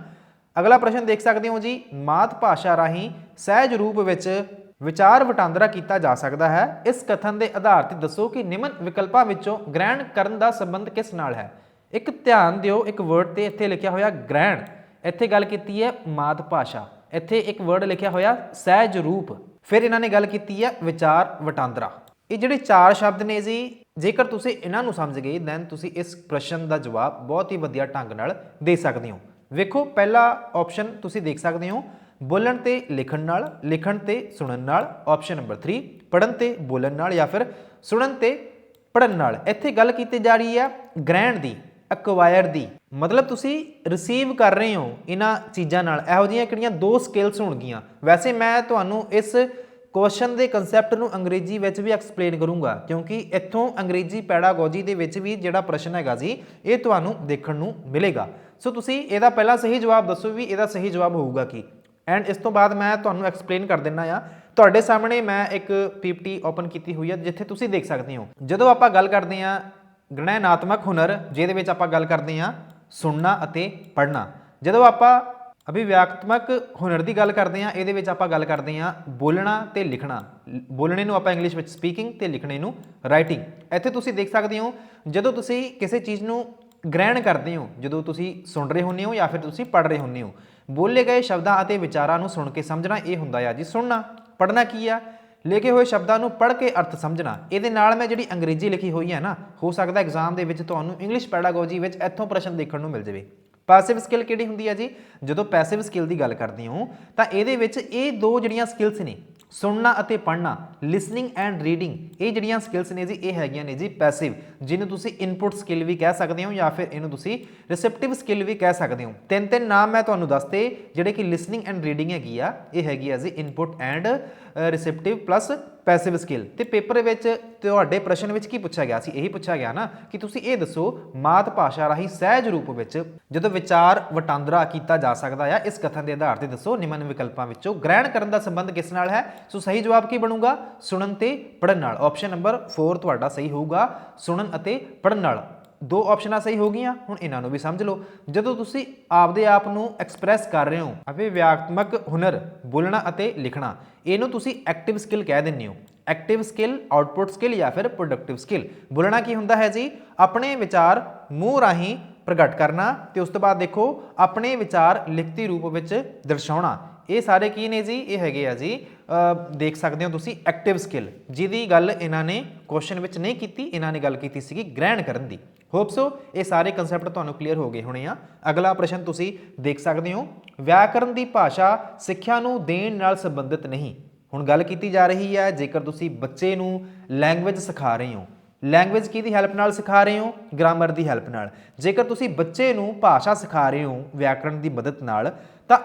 S1: ਅਗਲਾ ਪ੍ਰਸ਼ਨ ਦੇਖ ਸਕਦੇ ਹੋ ਜੀ। ਮਾਤ ਭਾਸ਼ਾ ਰਾਹੀਂ ਸਹਿਜ ਰੂਪ ਵਿੱਚ ਵਿਚਾਰ ਵਟਾਂਦਰਾ ਕੀਤਾ ਜਾ ਸਕਦਾ ਹੈ। ਇਸ ਕਥਨ ਦੇ ਆਧਾਰ ਤੇ ਦੱਸੋ ਕਿ ਨਿਮਨ ਵਿਕਲਪਾਂ ਵਿੱਚੋਂ ਗ੍ਰਹਿਣ ਕਰਨ ਦਾ ਸੰਬੰਧ ਕਿਸ ਨਾਲ ਹੈ? ਇੱਕ ਧਿਆਨ ਦਿਓ, ਇੱਕ ਵਰਡ ਤੇ ਇੱਥੇ ਲਿਖਿਆ ਹੋਇਆ ਗ੍ਰਹਿਣ। ਇੱਥੇ ਗੱਲ ਕੀਤੀ ਹੈ ਮਾਤ ਭਾਸ਼ਾ। ਇੱਥੇ ਇੱਕ ਵਰਡ ਲਿਖਿਆ ਹੋਇਆ ਸਹਿਜ ਰੂਪ। ਫਿਰ ਇਹਨਾਂ ਨੇ ਗੱਲ ਕੀਤੀ ਹੈ ਵਿਚਾਰ ਵਟਾਂਦਰਾ। ਇਹ ਜਿਹੜੇ ਚਾਰ ਸ਼ਬਦ ਨੇ ਜੀ, ਜੇਕਰ ਤੁਸੀਂ ਇਹਨਾਂ ਨੂੰ ਸਮਝ ਗਏ ਦੈਨ ਤੁਸੀਂ ਇਸ ਪ੍ਰਸ਼ਨ ਦਾ ਜਵਾਬ ਬਹੁਤ ਹੀ ਵਧੀਆ ਢੰਗ ਨਾਲ ਦੇ ਸਕਦੇ ਹੋ। ਵੇਖੋ, ਪਹਿਲਾ ਆਪਸ਼ਨ ਤੁਸੀਂ ਦੇਖ ਸਕਦੇ ਹੋ, ਬੋਲਣ ਤੇ ਲਿਖਣ ਨਾਲ, ਲਿਖਣ ਤੇ ਸੁਣਨ ਨਾਲ ਆਪਸ਼ਨ ਨੰਬਰ 3 ਪੜਨ ਤੇ ਬੋਲਣ ਨਾਲ ਜਾਂ ਫਿਰ ਸੁਣਨ ਤੇ ਪੜਨ ਨਾਲ। ਇੱਥੇ ਗੱਲ ਕੀਤੀ ਜਾ ਰਹੀ ਹੈ ਗ੍ਰਹਿਣ ਦੀ। ਅਕਵਾਇਰ ਦੀ। ਮਤਲਬ ਤੁਸੀਂ ਰਿਸੀਵ ਕਰ ਰਹੇ ਹੋ ਇਹਨਾਂ ਚੀਜ਼ਾਂ ਨਾਲ। ਇਹੋ ਜਿਹੀਆਂ ਕਿਹੜੀਆਂ ਦੋ ਸਕਿੱਲਸ ਹੋਣਗੀਆਂ। ਵੈਸੇ ਮੈਂ ਤੁਹਾਨੂੰ ਇਸ ਕੁਐਸਚਨ ਦੇ ਕਨਸੈਪਟ ਨੂੰ ਅੰਗਰੇਜ਼ੀ ਵਿੱਚ ਵੀ ਐਕਸਪਲੇਨ ਕਰੂੰਗਾ, ਕਿਉਂਕਿ ਇੱਥੋਂ ਅੰਗਰੇਜ਼ੀ ਪੈਡਾਗੋਜੀ ਦੇ ਵਿੱਚ ਵੀ ਜਿਹੜਾ ਪ੍ਰਸ਼ਨ ਹੈਗਾ ਜੀ ਇਹ ਤੁਹਾਨੂੰ ਦੇਖਣ ਨੂੰ ਮਿਲੇਗਾ। ਸੋ ਤੁਸੀਂ ਇਹਦਾ ਪਹਿਲਾ ਸਹੀ ਜਵਾਬ ਦੱਸੋ ਵੀ ਇਹਦਾ ਸਹੀ ਜਵਾਬ ਹੋਊਗਾ ਕੀ। ਐਂਡ ਇਸ ਤੋਂ ਬਾਅਦ ਮੈਂ ਤੁਹਾਨੂੰ ਐਕਸਪਲੇਨ ਕਰ ਦਿੰਨਾ ਆ। ਤੁਹਾਡੇ ਸਾਹਮਣੇ ਮੈਂ ਇੱਕ ਪੀਪੀਟੀ ਓਪਨ ਕੀਤੀ ਹੋਈ ਹੈ ਜਿੱਥੇ ਤੁਸੀਂ ਦੇਖ ਸਕਦੇ ਹੋ। ਜਦੋਂ ਆਪਾਂ ਗੱਲ ਕਰਦੇ ਹਾਂ ਗਣਨਾਤਮਕ ਹੁਨਰ, ਜਿਹਦੇ ਵਿੱਚ ਆਪਾਂ ਗੱਲ ਕਰਦੇ ਹਾਂ, ਸੁਣਨਾ ਅਤੇ ਪੜ੍ਹਨਾ। ਜਦੋਂ ਆਪਾਂ ਅਭਿਵਿਅਕਤਮਕ ਹੁਨਰ ਦੀ ਗੱਲ ਕਰਦੇ ਹਾਂ, ਇਹਦੇ ਵਿੱਚ ਆਪਾਂ ਗੱਲ ਕਰਦੇ ਹਾਂ ਬੋਲਣਾ ਤੇ ਲਿਖਣਾ। ਬੋਲਣੇ ਨੂੰ ਆਪਾਂ ਇੰਗਲਿਸ਼ ਵਿੱਚ ਸਪੀਕਿੰਗ ਤੇ ਲਿਖਣੇ ਨੂੰ ਰਾਈਟਿੰਗ। ਇੱਥੇ ਤੁਸੀਂ ਦੇਖ ਸਕਦੇ ਹੋ, ਜਦੋਂ ਤੁਸੀਂ ਕਿਸੇ ਚੀਜ਼ ਨੂੰ ਗ੍ਰਹਿਣ ਕਰਦੇ ਹੋ, ਜਦੋਂ ਤੁਸੀਂ ਸੁਣ ਰਹੇ ਹੁੰਦੇ ਹੋ ਜਾਂ ਫਿਰ ਤੁਸੀਂ ਪੜ੍ਹ ਰਹੇ ਹੁੰਦੇ ਹੋ, ਬੋਲੇ ਗਏ ਸ਼ਬਦਾਂ ਅਤੇ ਵਿਚਾਰਾਂ ਨੂੰ ਸੁਣ ਕੇ ਸਮਝਣਾ ਇਹ ਹੁੰਦਾ ਆ ਜੀ, ਸੁਣਨਾ। ਪੜ੍ਹਨਾ ਕੀ ਆ? ਲਿਖੇ ਹੋਏ ਸ਼ਬਦਾਂ ਨੂੰ ਪੜ੍ਹ ਕੇ ਅਰਥ ਸਮਝਣਾ, ਇਹਦੇ ਨਾਲ ਮੈਂ ਜਿਹੜੀ ਅੰਗਰੇਜ਼ੀ ਲਿਖੀ ਹੋਈ ਹੈ ਨਾ, ਹੋ ਸਕਦਾ ਐਗਜ਼ਾਮ ਦੇ ਵਿੱਚ ਤੁਹਾਨੂੰ ਇੰਗਲਿਸ਼ ਪੈਡਾਗੋਜੀ ਵਿੱਚ ਇੱਥੋਂ ਪ੍ਰਸ਼ਨ ਦੇਖਣ ਨੂੰ ਮਿਲ ਜਾਵੇ। ਪੈਸਿਵ ਸਕਿੱਲ ਕਿਹੜੀ ਹੁੰਦੀ ਹੈ ਜੀ? ਜਦੋਂ ਪੈਸਿਵ ਸਕਿੱਲ ਦੀ ਗੱਲ ਕਰਦੇ ਹੋ, ਤਾਂ ਇਹਦੇ ਵਿੱਚ ਇਹ ਦੋ ਜਿਹੜੀਆਂ ਸਕਿੱਲਸ ਨੇ ਸੁਣਨਾ ਅਤੇ ਪੜ੍ਹਨਾ ਲਿਸਨਿੰਗ ਐਂਡ ਰੀਡਿੰਗ ਇਹ ਜਿਹੜੀਆਂ ਸਕਿੱਲਸ ਨੇ ਜੀ, ਇਹ ਹੈਗੀਆਂ ਨੇ ਜੀ ਪੈਸਿਵ ਜਿਹਨੂੰ ਤੁਸੀਂ ਇਨਪੁਟ ਸਕਿੱਲ ਵੀ ਕਹਿ ਸਕਦੇ ਹੋ ਜਾਂ ਫਿਰ ਇਹਨੂੰ ਤੁਸੀਂ ਰਿਸੈਪਟਿਵ ਸਕਿੱਲ ਵੀ ਕਹਿ ਸਕਦੇ ਹੋ। ਤਿੰਨ ਤਿੰਨ ਨਾਮ ਮੈਂ ਤੁਹਾਨੂੰ ਦੱਸਤੇ, ਜਿਹੜੇ ਕਿ ਲਿਸਨਿੰਗ ਐਂਡ ਰੀਡਿੰਗ ਹੈਗੀ ਆ, ਇਹ ਹੈਗੀ ਆ ਜੀ input and receptive plus passive skill ਤੇ ਪੇਪਰ ਵਿੱਚ ਤੁਹਾਡੇ ਪ੍ਰਸ਼ਨ ਵਿੱਚ ਕੀ ਪੁੱਛਿਆ ਗਿਆ ਸੀ? ਇਹੀ ਪੁੱਛਿਆ ਗਿਆ ਨਾ ਕਿ ਤੁਸੀਂ ਇਹ ਦੱਸੋ, ਮਾਤ ਭਾਸ਼ਾ ਰਾਹੀਂ ਸਹਿਜ ਰੂਪ ਵਿੱਚ ਜਦੋਂ ਵਿਚਾਰ ਵਟਾਂਦਰਾ ਕੀਤਾ ਜਾ ਸਕਦਾ ਹੈ ਇਸ ਕਥਨ ਦੇ ਆਧਾਰ ਤੇ ਦੱਸੋ, ਨਿਮਨ ਵਿਕਲਪਾਂ ਵਿੱਚੋਂ ਗ੍ਰਹਿਣ ਕਰਨ ਦਾ ਸੰਬੰਧ ਕਿਸ ਨਾਲ ਹੈ? ਸੋ ਸਹੀ ਜਵਾਬ ਕੀ ਬਣੂਗਾ? ਸੁਣਨ ਤੇ ਪੜਨ ਨਾਲ। ਆਪਸ਼ਨ ਨੰਬਰ 4 ਤੁਹਾਡਾ ਸਹੀ ਹੋਊਗਾ, ਸੁਣਨ ਅਤੇ ਪੜਨ ਨਾਲ। ਦੋ ਆਪਸ਼ਨਾਂ ਸਹੀ ਹੋ ਗਈਆਂ, ਹੁਣ ਇਹਨਾਂ ਨੂੰ ਵੀ ਸਮਝ ਲਓ। ਜਦੋਂ ਤੁਸੀਂ ਆਪਦੇ ਆਪ ਨੂੰ ਐਕਸਪ੍ਰੈਸ ਕਰ ਰਹੇ ਹੋ ਅਭਿਵਿਅਕਤਮਕ ਹੁਨਰ, ਬੋਲਣਾ ਅਤੇ ਲਿਖਣਾ, ਇਹਨੂੰ ਤੁਸੀਂ ਐਕਟਿਵ ਸਕਿੱਲ ਕਹਿ ਦਿੰਦੇ ਹੋ। ਐਕਟਿਵ ਸਕਿੱਲ ਆਊਟਪੁੱਟ ਸਕਿੱਲ ਜਾਂ ਫਿਰ ਪ੍ਰੋਡਕਟਿਵ ਸਕਿੱਲ ਬੋਲਣਾ ਕੀ ਹੁੰਦਾ ਹੈ ਜੀ? ਆਪਣੇ ਵਿਚਾਰ ਮੂੰਹ ਰਾਹੀਂ ਪ੍ਰਗਟ ਕਰਨਾ ਤੇ ਉਸ ਤੋਂ ਬਾਅਦ ਦੇਖੋ, ਆਪਣੇ ਵਿਚਾਰ ਲਿਖਤੀ ਰੂਪ ਵਿੱਚ ਦਰਸਾਉਣਾ। ਇਹ ਸਾਰੇ ਕੀ ਨੇ ਜੀ? ਇਹ ਹੈਗੇ ਆ ਜੀ ਦੇਖ ਸਕਦੇ ਹੋ ਤੁਸੀਂ ਐਕਟਿਵ ਸਕਿੱਲ ਜਿਹਦੀ ਗੱਲ ਇਹਨਾਂ ਨੇ ਕੁਐਸਚਨ ਵਿੱਚ ਨਹੀਂ ਕੀਤੀ, ਇਹਨਾਂ ਨੇ ਗੱਲ ਕੀਤੀ ਸੀਗੀ ਗ੍ਰਹਿਣ ਕਰਨ ਦੀ। ਹੋਪ ਸੋ ਇਹ ਸਾਰੇ ਕਨਸੈਪਟ ਤੁਹਾਨੂੰ ਕਲੀਅਰ ਹੋ ਗਏ ਹੋਣੇ ਆ। ਅਗਲਾ ਪ੍ਰਸ਼ਨ ਤੁਸੀਂ ਦੇਖ ਸਕਦੇ ਹੋ, ਵਿਆਕਰਨ ਦੀ ਭਾਸ਼ਾ ਸਿੱਖਿਆ ਨੂੰ ਦੇਣ ਨਾਲ ਸੰਬੰਧਿਤ ਨਹੀਂ। ਹੁਣ ਗੱਲ ਕੀਤੀ ਜਾ ਰਹੀ ਹੈ, ਜੇਕਰ ਤੁਸੀਂ ਬੱਚੇ ਨੂੰ ਲੈਂਗੁਏਜ ਸਿਖਾ ਰਹੇ ਹੋ ਲੈਂਗੁਏਜ ਕਿਹਦੀ ਹੈਲਪ ਨਾਲ ਸਿਖਾ ਰਹੇ ਹੋ? ਗ੍ਰਾਮਰ ਦੀ ਹੈਲਪ ਨਾਲ। ਜੇਕਰ ਤੁਸੀਂ ਬੱਚੇ ਨੂੰ ਭਾਸ਼ਾ ਸਿਖਾ ਰਹੇ ਹੋ ਵਿਆਕਰਣ ਦੀ ਮਦਦ ਨਾਲ, ਤਾਂ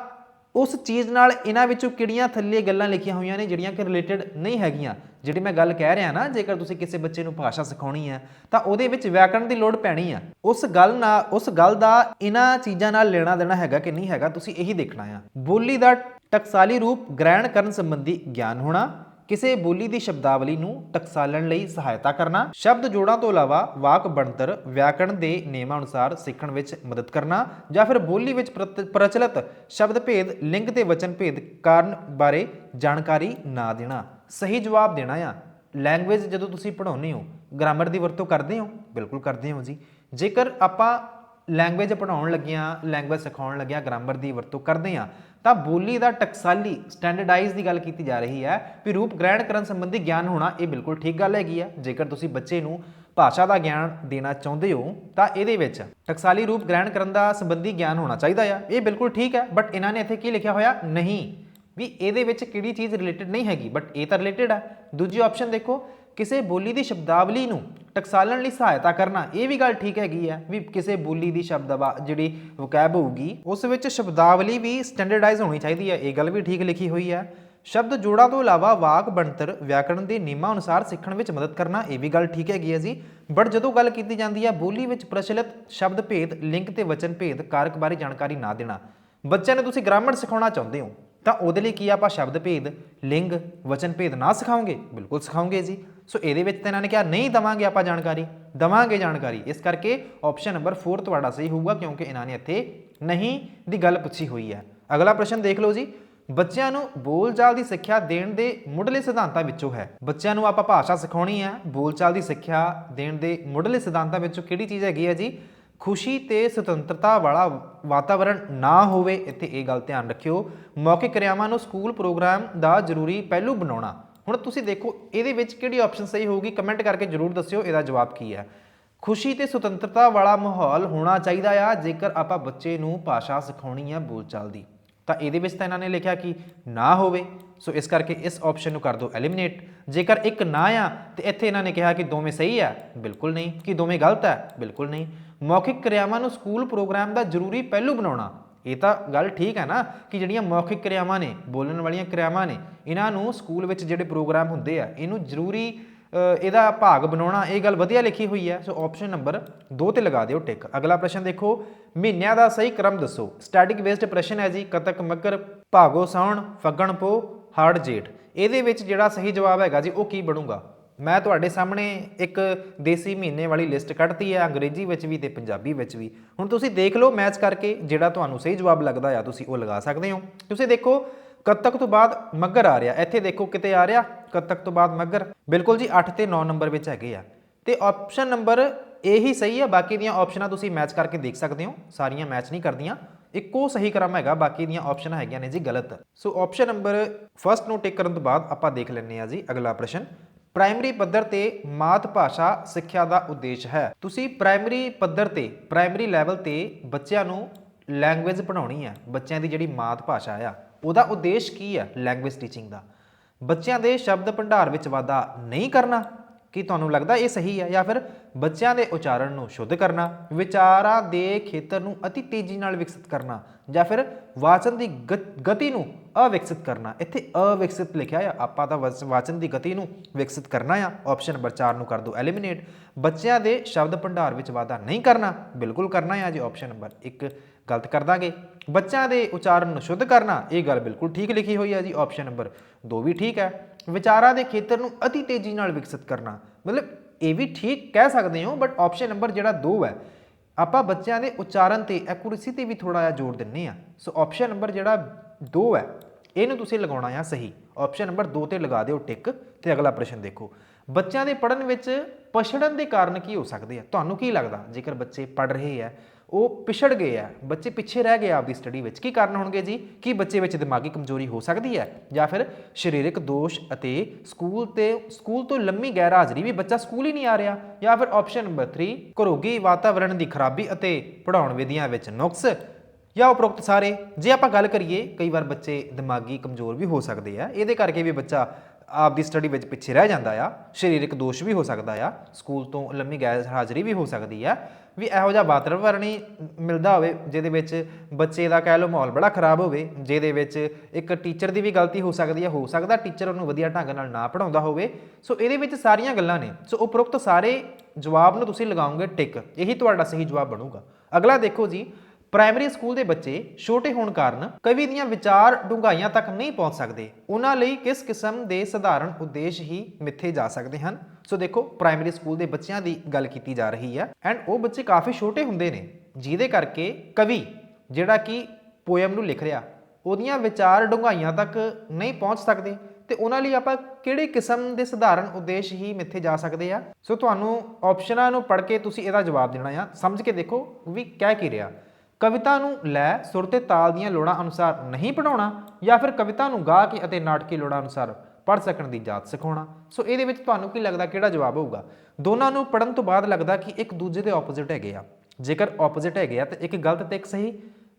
S1: ਉਸ ਚੀਜ਼ ਨਾਲ ਇਹਨਾਂ ਵਿੱਚੋਂ ਕਿਹੜੀਆਂ ਥੱਲੇ ਗੱਲਾਂ ਲਿਖੀਆਂ ਹੋਈਆਂ ਨੇ ਜਿਹੜੀਆਂ ਕਿ ਰਿਲੇਟਡ ਨਹੀਂ ਹੈਗੀਆਂ? ਜਿਹੜੀ ਮੈਂ ਗੱਲ ਕਹਿ ਰਿਹਾ ਨਾ, ਜੇਕਰ ਤੁਸੀਂ ਕਿਸੇ ਬੱਚੇ ਨੂੰ ਭਾਸ਼ਾ ਸਿਖਾਉਣੀ ਹੈ, ਤਾਂ ਉਹਦੇ ਵਿੱਚ ਵਿਆਕਰਣ ਦੀ ਲੋੜ ਪੈਣੀ ਆ। ਉਸ ਗੱਲ ਨਾਲ ਉਸ ਗੱਲ ਦਾ ਇਹਨਾਂ ਚੀਜ਼ਾਂ ਨਾਲ ਲੈਣਾ ਦੇਣਾ ਹੈਗਾ ਕਿ ਨਹੀਂ ਹੈਗਾ, ਤੁਸੀਂ ਇਹੀ ਦੇਖਣਾ ਆ। ਬੋਲੀ ਦਾ ਟਕਸਾਲੀ ਰੂਪ ਗ੍ਰਹਿਣ ਕਰਨ ਸੰਬੰਧੀ ਗਿਆਨ ਹੋਣਾ ਕਿਸੇ ਬੋਲੀ ਦੀ ਸ਼ਬਦਾਵਲੀ ਨੂੰ ਟਕਸਾਲਣ ਲਈ ਸਹਾਇਤਾ ਕਰਨਾ, ਸ਼ਬਦ ਜੋੜਾਂ ਤੋਂ ਇਲਾਵਾ ਵਾਕ ਬਣਤਰ, ਵਿਆਕਰਣ ਦੇ ਨਿਯਮਾਂ ਅਨੁਸਾਰ ਸਿੱਖਣ ਵਿੱਚ ਮਦਦ ਕਰਨਾ ਜਾਂ ਫਿਰ ਬੋਲੀ ਵਿੱਚ ਪ੍ਰਤ- ਪ੍ਰਚਲਿਤ ਸ਼ਬਦ ਭੇਦ, ਲਿੰਗ ਤੇ ਵਚਨ ਭੇਦ ਕਾਰਨ ਬਾਰੇ ਜਾਣਕਾਰੀ ਨਾ ਦੇਣਾ। ਸਹੀ ਜਵਾਬ ਦੇਣਾ ਆ। ਲੈਂਗੁਏਜ ਜਦੋਂ ਤੁਸੀਂ ਪੜ੍ਹਾਉਂਦੇ ਹੋ, ਗ੍ਰਾਮਰ ਦੀ ਵਰਤੋਂ ਕਰਦੇ ਹੋ? ਬਿਲਕੁਲ ਕਰਦੇ ਹੋ ਜੀ। ਜੇਕਰ ਆਪਾਂ ਲੈਂਗੁਏਜ ਪੜਾਉਣ ਲੱਗਿਆਂ ਲੈਂਗੁਏਜ ਸਿਖਾਉਣ ਲੱਗਿਆਂ ਗ੍ਰਾਮਰ ਦੀ ਵਰਤੋਂ ਕਰਦੇ ਆ ਤਾਂ ਬੋਲੀ ਦਾ ਟਕਸਾਲੀ ਸਟੈਂਡਰਡਾਈਜ਼ ਦੀ ਗੱਲ ਕੀਤੀ ਜਾ ਰਹੀ ਹੈ ਵੀ ਰੂਪ ਗ੍ਰਹਿਣ ਕਰਨ ਸੰਬੰਧੀ ਗਿਆਨ ਹੋਣਾ ਇਹ ਬਿਲਕੁਲ ਠੀਕ ਗੱਲ ਹੈਗੀ ਆ। ਜੇਕਰ ਤੁਸੀਂ ਬੱਚੇ ਨੂੰ ਭਾਸ਼ਾ ਦਾ ਗਿਆਨ ਦੇਣਾ ਚਾਹੁੰਦੇ ਹੋ, ਤਾਂ ਇਹਦੇ ਵਿੱਚ ਟਕਸਾਲੀ ਰੂਪ ਗ੍ਰਹਿਣ ਕਰਨ ਦਾ ਸੰਬੰਧੀ ਗਿਆਨ ਹੋਣਾ ਚਾਹੀਦਾ ਆ। ਇਹ ਬਿਲਕੁਲ ਠੀਕ ਹੈ ਬਟ ਇਹਨਾਂ ਨੇ ਇੱਥੇ ਕੀ ਲਿਖਿਆ ਹੋਇਆ? ਨਹੀਂ। ਵੀ ਇਹਦੇ ਵਿੱਚ ਕਿਹੜੀ ਚੀਜ਼ ਰਿਲੇਟਡ ਨਹੀਂ ਹੈਗੀ ਬਟ ਇਹ ਤਾਂ ਰਿਲੇਟਡ ਹੈ ਦੂਜੀ ਆਪਸ਼ਨ ਦੇਖੋ ਕਿਸੇ ਬੋਲੀ ਦੀ ਸ਼ਬਦਾਵਲੀ ਨੂੰ ਟਕਸਾਲਣ ਲਈ ਸਹਾਇਤਾ ਕਰਨਾ, ਇਹ ਵੀ ਗੱਲ ਠੀਕ ਹੈਗੀ ਆ ਵੀ ਕਿਸੇ ਬੋਲੀ ਦੀ ਸ਼ਬਦਾਵਾ ਜਿਹੜੀ ਵਕੈਬ ਹੋਊਗੀ, ਉਸ ਵਿੱਚ ਸ਼ਬਦਾਵਲੀ ਵੀ ਸਟੈਂਡਰਡਾਈਜ਼ ਹੋਣੀ ਚਾਹੀਦੀ ਹੈ, ਇਹ ਗੱਲ ਵੀ ਠੀਕ ਲਿਖੀ ਹੋਈ ਹੈ। ਸ਼ਬਦ ਜੋੜਾਂ ਤੋਂ ਇਲਾਵਾ ਵਾਕ, ਬਣਤਰ, ਵਿਆਕਰਣ ਦੇ ਨਿਯਮਾਂ ਅਨੁਸਾਰ ਸਿੱਖਣ ਵਿੱਚ ਮਦਦ ਕਰਨਾ, ਇਹ ਵੀ ਗੱਲ ਠੀਕ ਹੈਗੀ ਹੈ ਜੀ। ਬਟ ਜਦੋਂ ਗੱਲ ਕੀਤੀ ਜਾਂਦੀ ਹੈ ਬੋਲੀ ਵਿੱਚ ਪ੍ਰਚਲਿਤ ਸ਼ਬਦ ਭੇਦ ਲਿੰਗ ਤੇ ਵਚਨ ਭੇਦ, ਕਾਰਕ ਬਾਰੇ ਜਾਣਕਾਰੀ ਨਾ ਦੇਣਾ, ਬੱਚਿਆਂ ਨੂੰ ਤੁਸੀਂ ਗ੍ਰਾਮਰ ਸਿਖਾਉਣਾ ਚਾਹੁੰਦੇ ਹੋ, ਤਾਂ ਉਹਦੇ ਲਈ ਕੀ ਆਪਾਂ ਸ਼ਬਦ ਭੇਦ, ਲਿੰਗ, ਵਚਨ ਭੇਦ ਨਾ ਸਿਖਾਉਂਗੇ, ਬਿਲਕੁਲ ਸਿਖਾਉਂਗੇ ਜੀ। ਸੋ ਇਹਦੇ ਵਿੱਚ ਤਾਂ ਇਹਨਾਂ ਨੇ ਕਿਹਾ, ਨਹੀਂ ਦਵਾਂਗੇ ਆਪਾਂ ਜਾਣਕਾਰੀ, ਦਵਾਂਗੇ ਜਾਣਕਾਰੀ। ਇਸ ਕਰਕੇ ਆਪਸ਼ਨ ਨੰਬਰ 4 ਤੁਹਾਡਾ ਸਹੀ ਹੋਊਗਾ, ਕਿਉਂਕਿ ਇਹਨਾਂ ਨੇ ਇੱਥੇ ਨਹੀਂ ਦੀ ਗੱਲ ਪੁੱਛੀ ਹੋਈ ਹੈ। ਅਗਲਾ ਪ੍ਰਸ਼ਨ ਦੇਖ ਲਓ ਜੀ। ਬੱਚਿਆਂ ਨੂੰ ਬੋਲਚਾਲ ਦੀ ਸਿੱਖਿਆ ਦੇਣ ਦੇ ਮੁੱਢਲੇ ਸਿਧਾਂਤਾਂ ਵਿੱਚੋਂ ਹੈ। ਬੱਚਿਆਂ ਨੂੰ ਆਪਾਂ ਭਾਸ਼ਾ ਸਿਖਾਉਣੀ ਹੈ। ਬੋਲਚਾਲ ਦੀ ਸਿੱਖਿਆ ਦੇਣ ਦੇ ਮੁੱਢਲੇ ਸਿਧਾਂਤਾਂ ਵਿੱਚੋਂ ਕਿਹੜੀ ਚੀਜ਼ ਹੈਗੀ ਹੈ ਜੀ? ਖੁਸ਼ੀ ਤੇ ਸੁਤੰਤਰਤਾ ਵਾਲਾ ਵਾਤਾਵਰਣ ਨਾ ਹੋਵੇ, ਇੱਥੇ ਇਹ ਗੱਲ ਧਿਆਨ ਰੱਖਿਓ। ਮੌਖਿਕ ਕਿਰਿਆਵਾਂ ਨੂੰ ਸਕੂਲ ਪ੍ਰੋਗਰਾਮ ਦਾ ਜ਼ਰੂਰੀ ਪਹਿਲੂ ਬਣਾਉਣਾ। ਹੁਣ ਤੁਸੀਂ ਦੇਖੋ, ਇਹਦੇ ਵਿੱਚ ਕਿਹੜੀ ਆਪਸ਼ਨ ਸਹੀ ਹੋਊਗੀ? ਕਮੈਂਟ ਕਰਕੇ ਜਰੂਰ ਦੱਸਿਓ, ਇਹਦਾ ਜਵਾਬ ਕੀ ਹੈ। ਖੁਸ਼ੀ ਤੇ ਸੁਤੰਤਰਤਾ ਵਾਲਾ ਮਾਹੌਲ ਹੋਣਾ ਚਾਹੀਦਾ ਆ, ਜੇਕਰ ਆਪਾਂ ਬੱਚੇ ਨੂੰ ਭਾਸ਼ਾ ਸਿਖਾਉਣੀ ਆ ਬੋਲਚਾਲ ਦੀ। ਤਾਂ ਇਹਦੇ ਵਿੱਚ ਤਾਂ ਇਹਨਾਂ ਨੇ ਲਿਖਿਆ ਕਿ ਨਾ ਹੋਵੇ। ਸੋ ਇਸ ਕਰਕੇ ਇਸ ਆਪਸ਼ਨ ਨੂੰ ਕਰ ਦਿਓ ਐਲੀਮੀਨੇਟ ਜੇਕਰ ਇੱਕ ਨਾ ਆ, ਤੇ ਇੱਥੇ ਇਹਨਾਂ ਨੇ ਕਿਹਾ ਕਿ ਦੋਵੇਂ ਸਹੀ ਆ, ਬਿਲਕੁਲ ਨਹੀਂ। ਕਿ ਦੋਵੇਂ ਗਲਤ ਹੈ ਬਿਲਕੁਲ ਨਹੀਂ। ਮੌਖਿਕ ਕਿਰਿਆਵਾਂ ਨੂੰ ਸਕੂਲ ਪ੍ਰੋਗਰਾਮ ਦਾ ਜ਼ਰੂਰੀ ਪਹਿਲੂ ਬਣਾਉਣਾ। ਇਹ ਤਾਂ ਗੱਲ ਠੀਕ ਹੈ ਨਾ ਕਿ ਜਿਹੜੀਆਂ ਮੌਖਿਕ ਕਿਰਿਆਵਾਂ ਨੇ, ਬੋਲਣ ਵਾਲੀਆਂ ਕਿਰਿਆਵਾਂ ਨੇ, ਇਹਨਾਂ ਨੂੰ ਸਕੂਲ ਵਿੱਚ ਜਿਹੜੇ ਪ੍ਰੋਗਰਾਮ ਹੁੰਦੇ ਆ, ਇਹਨੂੰ ਜ਼ਰੂਰੀ ਇਹਦਾ ਭਾਗ ਬਣਾਉਣਾ, ਇਹ ਗੱਲ ਵਧੀਆ ਲਿਖੀ ਹੋਈ ਹੈ। ਸੋ ਆਪਸ਼ਨ ਨੰਬਰ 2 ਤੇ ਲਗਾ ਦਿਓ ਟਿਕ। ਅਗਲਾ ਪ੍ਰਸ਼ਨ ਦੇਖੋ, ਮਹੀਨਿਆਂ ਦਾ ਸਹੀ ਕ੍ਰਮ ਦੱਸੋ। ਸਟੈਟਿਕ ਬੇਸਡ ਪ੍ਰਸ਼ਨ ਹੈ ਜੀ, ਕਤਕ, ਮਕਰ, ਭਾਗੋ ਸਾਉਣ, ਫੱਗਣ ਪੋ ਹਾਰਡ ਜੇਠ। ਇਹਦੇ ਵਿੱਚ ਜਿਹੜਾ ਸਹੀ ਜਵਾਬ ਹੈਗਾ ਜੀ, ਉਹ ਕੀ ਬਣੂਗਾ? ਮੈਂ ਤੁਹਾਡੇ ਸਾਹਮਣੇ ਇੱਕ ਦੇਸੀ ਮਹੀਨੇ ਵਾਲੀ ਲਿਸਟ ਕੱਢਤੀ ਹੈ, ਅੰਗਰੇਜ਼ੀ ਵਿੱਚ ਵੀ ਤੇ ਪੰਜਾਬੀ ਵਿੱਚ ਵੀ। ਹੁਣ ਤੁਸੀਂ ਦੇਖ ਲਓ ਮੈਚ ਕਰਕੇ ਜਿਹੜਾ ਤੁਹਾਨੂੰ ਸਹੀ ਜਵਾਬ ਲੱਗਦਾ ਆ, ਤੁਸੀਂ ਉਹ ਲਗਾ ਸਕਦੇ ਹੋ। ਤੁਸੀਂ ਦੇਖੋ, ਕੱਤਕ ਤੋਂ ਬਾਅਦ ਮੱਗਰ ਆ ਰਿਹਾ। ਇੱਥੇ ਦੇਖੋ ਕਿਤੇ ਆ ਰਿਹਾ, ਕੱਤਕ ਤੋਂ ਬਾਅਦ ਮੱਗਰ ਬਿਲਕੁਲ ਜੀ 8 ਤੇ 9 ਨੰਬਰ ਵਿੱਚ ਹੈਗੇ ਆ। ਤੇ ਆਪਸ਼ਨ ਨੰਬਰ ਇਹ ਹੀ ਸਹੀ ਆ, ਬਾਕੀ ਦੀਆਂ ਆਪਸ਼ਨਾਂ ਤੁਸੀਂ ਮੈਚ ਕਰਕੇ ਦੇਖ ਸਕਦੇ ਹੋ। ਸਾਰੀਆਂ ਮੈਚ ਨਹੀਂ ਕਰਦੀਆਂ। ਇੱਕੋ ਸਹੀ ਕ੍ਰਮ ਹੈਗਾ, ਬਾਕੀ ਦੀਆਂ ਆਪਸ਼ਨਾਂ ਹੈਗੀਆਂ ਨੇ ਜੀ ਗਲਤ। ਸੋ ਆਪਸ਼ਨ ਨੰਬਰ ਫਰਸਟ ਨੂੰ ਟਿਕ ਕਰਨ ਤੋਂ ਬਾਅਦ ਆਪਾਂ ਦੇਖ ਲੈਂਦੇ ਆ ਜੀ ਅਗਲਾ ਪ੍ਰਸ਼ਨ। ਪ੍ਰਾਇਮਰੀ ਪੱਧਰ ਤੇ ਮਾਤ ਭਾਸ਼ਾ ਸਿੱਖਿਆ ਦਾ ਉਦੇਸ਼ ਹੈ। ਤੁਸੀਂ ਪ੍ਰਾਇਮਰੀ ਪੱਧਰ ਤੇ, ਪ੍ਰਾਇਮਰੀ ਲੈਵਲ ਤੇ ਬੱਚਿਆਂ ਨੂੰ ਲੈਂਗੁਏਜ ਪੜਾਉਣੀ ਹੈ, ਬੱਚਿਆਂ ਦੀ ਜਿਹੜੀ ਮਾਤ ਭਾਸ਼ਾ ਆ, ਉਹਦਾ ਉਦੇਸ਼ ਕੀ ਹੈ ਲੈਂਗੁਏਜ ਟੀਚਿੰਗ ਦਾ? ਬੱਚਿਆਂ ਦੇ ਸ਼ਬਦ ਭੰਡਾਰ ਵਿੱਚ ਵਾਧਾ ਨਹੀਂ ਕਰਨਾ, ਕੀ ਤੁਹਾਨੂੰ ਲੱਗਦਾ ਇਹ ਸਹੀ ਹੈ? ਜਾਂ ਫਿਰ ਬੱਚਿਆਂ ਦੇ ਉਚਾਰਨ ਨੂੰ ਸ਼ੁੱਧ ਕਰਨਾ, ਵਿਚਾਰਾਂ ਦੇ ਖੇਤਰ ਨੂੰ ਅਤੀ ਤੇਜ਼ੀ ਨਾਲ ਵਿਕਸਿਤ ਕਰਨਾ ਜਾਂ ਫਿਰ ਵਾਚਨ ਦੀ ਗ- ਗਤੀ ਨੂੰ ਅਵਿਕਸਿਤ ਕਰਨਾ। ਇੱਥੇ ਅਵਿਕਸਿਤ ਲਿਖਿਆ ਆ। ਆਪਾਂ ਤਾਂ ਵਚ- ਵਾਚਨ ਦੀ ਗਤੀ ਨੂੰ ਵਿਕਸਿਤ ਕਰਨਾ ਆ। ਆਪਸ਼ਨ ਨੰਬਰ 4 ਨੂੰ ਕਰ ਦਿਓ ਐਲੀਮੀਨੇਟ ਬੱਚਿਆਂ ਦੇ ਸ਼ਬਦ ਭੰਡਾਰ ਵਿੱਚ ਵਾਧਾ ਨਹੀਂ ਕਰਨਾ। ਬਿਲਕੁਲ ਕਰਨਾ ਆ ਜੀ ਆਪਸ਼ਨ ਨੰਬਰ 1 ਗਲਤ ਕਰ ਦਾਂਗੇ। ਬੱਚਿਆਂ ਦੇ ਉਚਾਰਨ ਨੂੰ ਸ਼ੁੱਧ ਕਰਨਾ। ਇਹ ਗੱਲ ਬਿਲਕੁਲ ਠੀਕ ਲਿਖੀ ਹੋਈ ਆ ਜੀ। ਆਪਸ਼ਨ ਨੰਬਰ 2 ਵੀ ਠੀਕ ਹੈ। ਵਿਚਾਰਾਂ ਦੇ ਖੇਤਰ ਨੂੰ ਅਤੀ ਤੇਜ਼ੀ ਨਾਲ ਵਿਕਸਿਤ ਕਰਨਾ। ਮਤਲਬ ਇਹ ਵੀ ਠੀਕ ਕਹਿ ਸਕਦੇ ਹੋ ਬਟ ਆਪਸ਼ਨ ਨੰਬਰ ਜਿਹੜਾ 2 ਹੈ ਆਪਾਂ ਬੱਚਿਆਂ ਦੇ ਉਚਾਰਨ ਤੇ ਐਕੂਰੇਸੀ ਤੇ ਵੀ ਥੋੜਾ ਜਿਹਾ ਜ਼ੋਰ ਦਿੰਨੇ ਆ ਸੋ ਆਪਸ਼ਨ ਨੰਬਰ ਜਿਹੜਾ 2 ਹੈ, ਇਹਨੂੰ ਤੁਸੀਂ ਲਗਾਉਣਾ ਆ ਸਹੀ। ਆਪਸ਼ਨ ਨੰਬਰ 2 ਤੇ ਲਗਾ ਦਿਓ ਟਿਕ ਤੇ ਅਗਲਾ ਪ੍ਰਸ਼ਨ ਦੇਖੋ। ਬੱਚਿਆਂ ਦੇ ਪੜਨ ਵਿੱਚ ਪਛੜਨ ਦੇ ਕਾਰਨ ਕੀ ਹੋ ਸਕਦੇ ਆ? ਤੁਹਾਨੂੰ ਕੀ ਲੱਗਦਾ? ਜੇਕਰ ਬੱਚੇ ਪੜ ਰਹੇ ਆ ਉਹ ਪਿਛੜ ਗਏ ਆ। ਬੱਚੇ ਪਿੱਛੇ ਰਹਿ ਗਏ ਆਪਦੀ ਸਟੱਡੀ ਵਿੱਚ। ਕੀ ਕਾਰਨ ਹੋਣਗੇ ਜੀ? ਕੀ ਬੱਚੇ ਵਿੱਚ ਦਿਮਾਗੀ ਕਮਜ਼ੋਰੀ ਹੋ ਸਕਦੀ ਹੈ? ਜਾਂ ਫਿਰ ਸਰੀਰਕ ਦੋਸ਼ ਅਤੇ ਸਕੂਲ ਤੇ ਸਕੂਲ ਤੋਂ ਲੰਮੀ ਗੈਰ ਹਾਜ਼ਰੀ ਵੀ ਬੱਚਾ ਸਕੂਲ ਹੀ ਨਹੀਂ ਆ ਰਿਹਾ। ਜਾਂ ਫਿਰ ਆਪਸ਼ਨ ਨੰਬਰ 3 ਘਰੋਗੀ ਵਾਤਾਵਰਣ ਦੀ ਖਰਾਬੀ ਅਤੇ ਪੜਾਉਣ ਵਿਧੀਆਂ ਵਿੱਚ ਨੁਕਸ। ਜਾਂ ਉਪਰੋਕਤ ਸਾਰੇ। ਜੇ ਆਪਾਂ ਗੱਲ ਕਰੀਏ, ਕਈ ਵਾਰ ਬੱਚੇ ਦਿਮਾਗੀ ਕਮਜ਼ੋਰ ਵੀ ਹੋ ਸਕਦੇ ਆ। ਇਹਦੇ ਕਰਕੇ ਵੀ ਬੱਚਾ ਆਪਦੀ ਸਟੱਡੀ ਵਿੱਚ ਪਿੱਛੇ ਰਹਿ ਜਾਂਦਾ ਆ। ਸਰੀਰਕ ਦੋਸ਼ ਵੀ ਹੋ ਸਕਦਾ ਆ। ਸਕੂਲ ਤੋਂ ਲੰਮੀ ਗੈਰ ਹਾਜ਼ਰੀ ਵੀ ਹੋ ਸਕਦੀ ਆ। ਵੀ ਇਹੋ ਜਿਹਾ ਵਾਤਾਵਰਣ ਹੀ ਮਿਲਦਾ ਹੋਵੇ, ਜਿਹਦੇ ਵਿੱਚ ਬੱਚੇ ਦਾ ਕਹਿ ਲਓ ਮਾਹੌਲ ਬੜਾ ਖਰਾਬ ਹੋਵੇ, ਜਿਹਦੇ ਵਿੱਚ ਇੱਕ ਟੀਚਰ ਦੀ ਵੀ ਗਲਤੀ ਹੋ ਸਕਦੀ ਹੈ, ਹੋ ਸਕਦਾ ਟੀਚਰ ਉਹਨੂੰ ਵਧੀਆ ਢੰਗ ਨਾਲ ਨਾ ਪੜਾਉਂਦਾ ਹੋਵੇ। ਸੋ ਇਹਦੇ ਵਿੱਚ ਸਾਰੀਆਂ ਗੱਲਾਂ ਨੇ। ਸੋ ਉਪਰੋਕਤ ਸਾਰੇ ਜਵਾਬ ਨੂੰ ਤੁਸੀਂ ਲਗਾਓਗੇ ਟਿਕ ਇਹੀ ਤੁਹਾਡਾ ਸਹੀ ਜਵਾਬ ਬਣੂਗਾ। ਅਗਲਾ ਦੇਖੋ ਜੀ ਪ੍ਰਾਇਮਰੀ ਸਕੂਲ ਦੇ ਬੱਚੇ ਛੋਟੇ ਹੋਣ ਕਾਰਨ ਕਵੀ ਦੀਆਂ ਵਿਚਾਰ ਡੂੰਘਾਈਆਂ ਤੱਕ ਨਹੀਂ ਪਹੁੰਚ ਸਕਦੇ। ਉਹਨਾਂ ਲਈ ਕਿਸ ਕਿਸਮ ਦੇ ਸਧਾਰਨ ਉਦੇਸ਼ ਹੀ ਮਿੱਥੇ ਜਾ ਸਕਦੇ ਹਨ? ਸੋ ਦੇਖੋ, ਪ੍ਰਾਇਮਰੀ ਸਕੂਲ ਦੇ ਬੱਚਿਆਂ ਦੀ ਗੱਲ ਕੀਤੀ ਜਾ ਰਹੀ ਹੈ ਐਂਡ ਉਹ ਬੱਚੇ ਕਾਫੀ ਛੋਟੇ ਹੁੰਦੇ ਨੇ। ਜਿਹਦੇ ਕਰਕੇ ਕਵੀ, ਜਿਹੜਾ ਕਿ ਪੋਇਮ ਨੂੰ ਲਿਖ ਰਿਹਾ, ਉਹਦੀਆਂ ਵਿਚਾਰ ਡੂੰਘਾਈਆਂ ਤੱਕ ਨਹੀਂ ਪਹੁੰਚ ਸਕਦੇ। ਤੇ ਉਹਨਾਂ ਲਈ ਆਪਾਂ ਕਿਹੜੇ ਕਿਸਮ ਦੇ ਸਧਾਰਨ ਉਦੇਸ਼ ਹੀ ਮਿੱਥੇ ਜਾ ਸਕਦੇ ਆ? ਸੋ ਤੁਹਾਨੂੰ ਆਪਸ਼ਨਾਂ ਨੂੰ ਪੜ੍ਹ ਕੇ ਤੁਸੀਂ ਇਹਦਾ ਜਵਾਬ ਦੇਣਾ ਆ। ਸਮਝ ਕੇ ਦੇਖੋ ਵੀ ਕਹਿ ਕੀ ਰਿਹਾ। ਕਵਿਤਾ ਨੂੰ ਲੈ ਸੁਰ ਤੇ ਤਾਲ ਦੀਆਂ ਲੋੜਾਂ ਅਨੁਸਾਰ ਨਹੀਂ ਪੜਾਉਣਾ ਜਾਂ ਫਿਰ ਕਵਿਤਾ ਨੂੰ ਗਾ ਕੇ ਅਤੇ ਨਾਟਕੀ ਲੋੜਾਂ ਅਨੁਸਾਰ ਪੜ੍ਹ ਸਕਣ ਦੀ ਜਾਚ ਸਿਖਾਉਣਾ। ਸੋ ਇਹਦੇ ਵਿੱਚ ਤੁਹਾਨੂੰ ਕੀ ਲੱਗਦਾ, ਕਿਹੜਾ ਜਵਾਬ ਹੋਊਗਾ? ਦੋਨਾਂ ਨੂੰ ਪੜਨ ਤੋਂ ਬਾਅਦ ਲੱਗਦਾ ਕਿ ਇੱਕ ਦੂਜੇ ਦੇ ਆਪੋਜ਼ਿਟ ਹੈਗੇ ਆ। ਜੇਕਰ ਆਪੋਜ਼ਿਟ ਹੈਗੇ ਆ ਤਾਂ ਇੱਕ ਗਲਤ ਤੇ ਇੱਕ ਸਹੀ।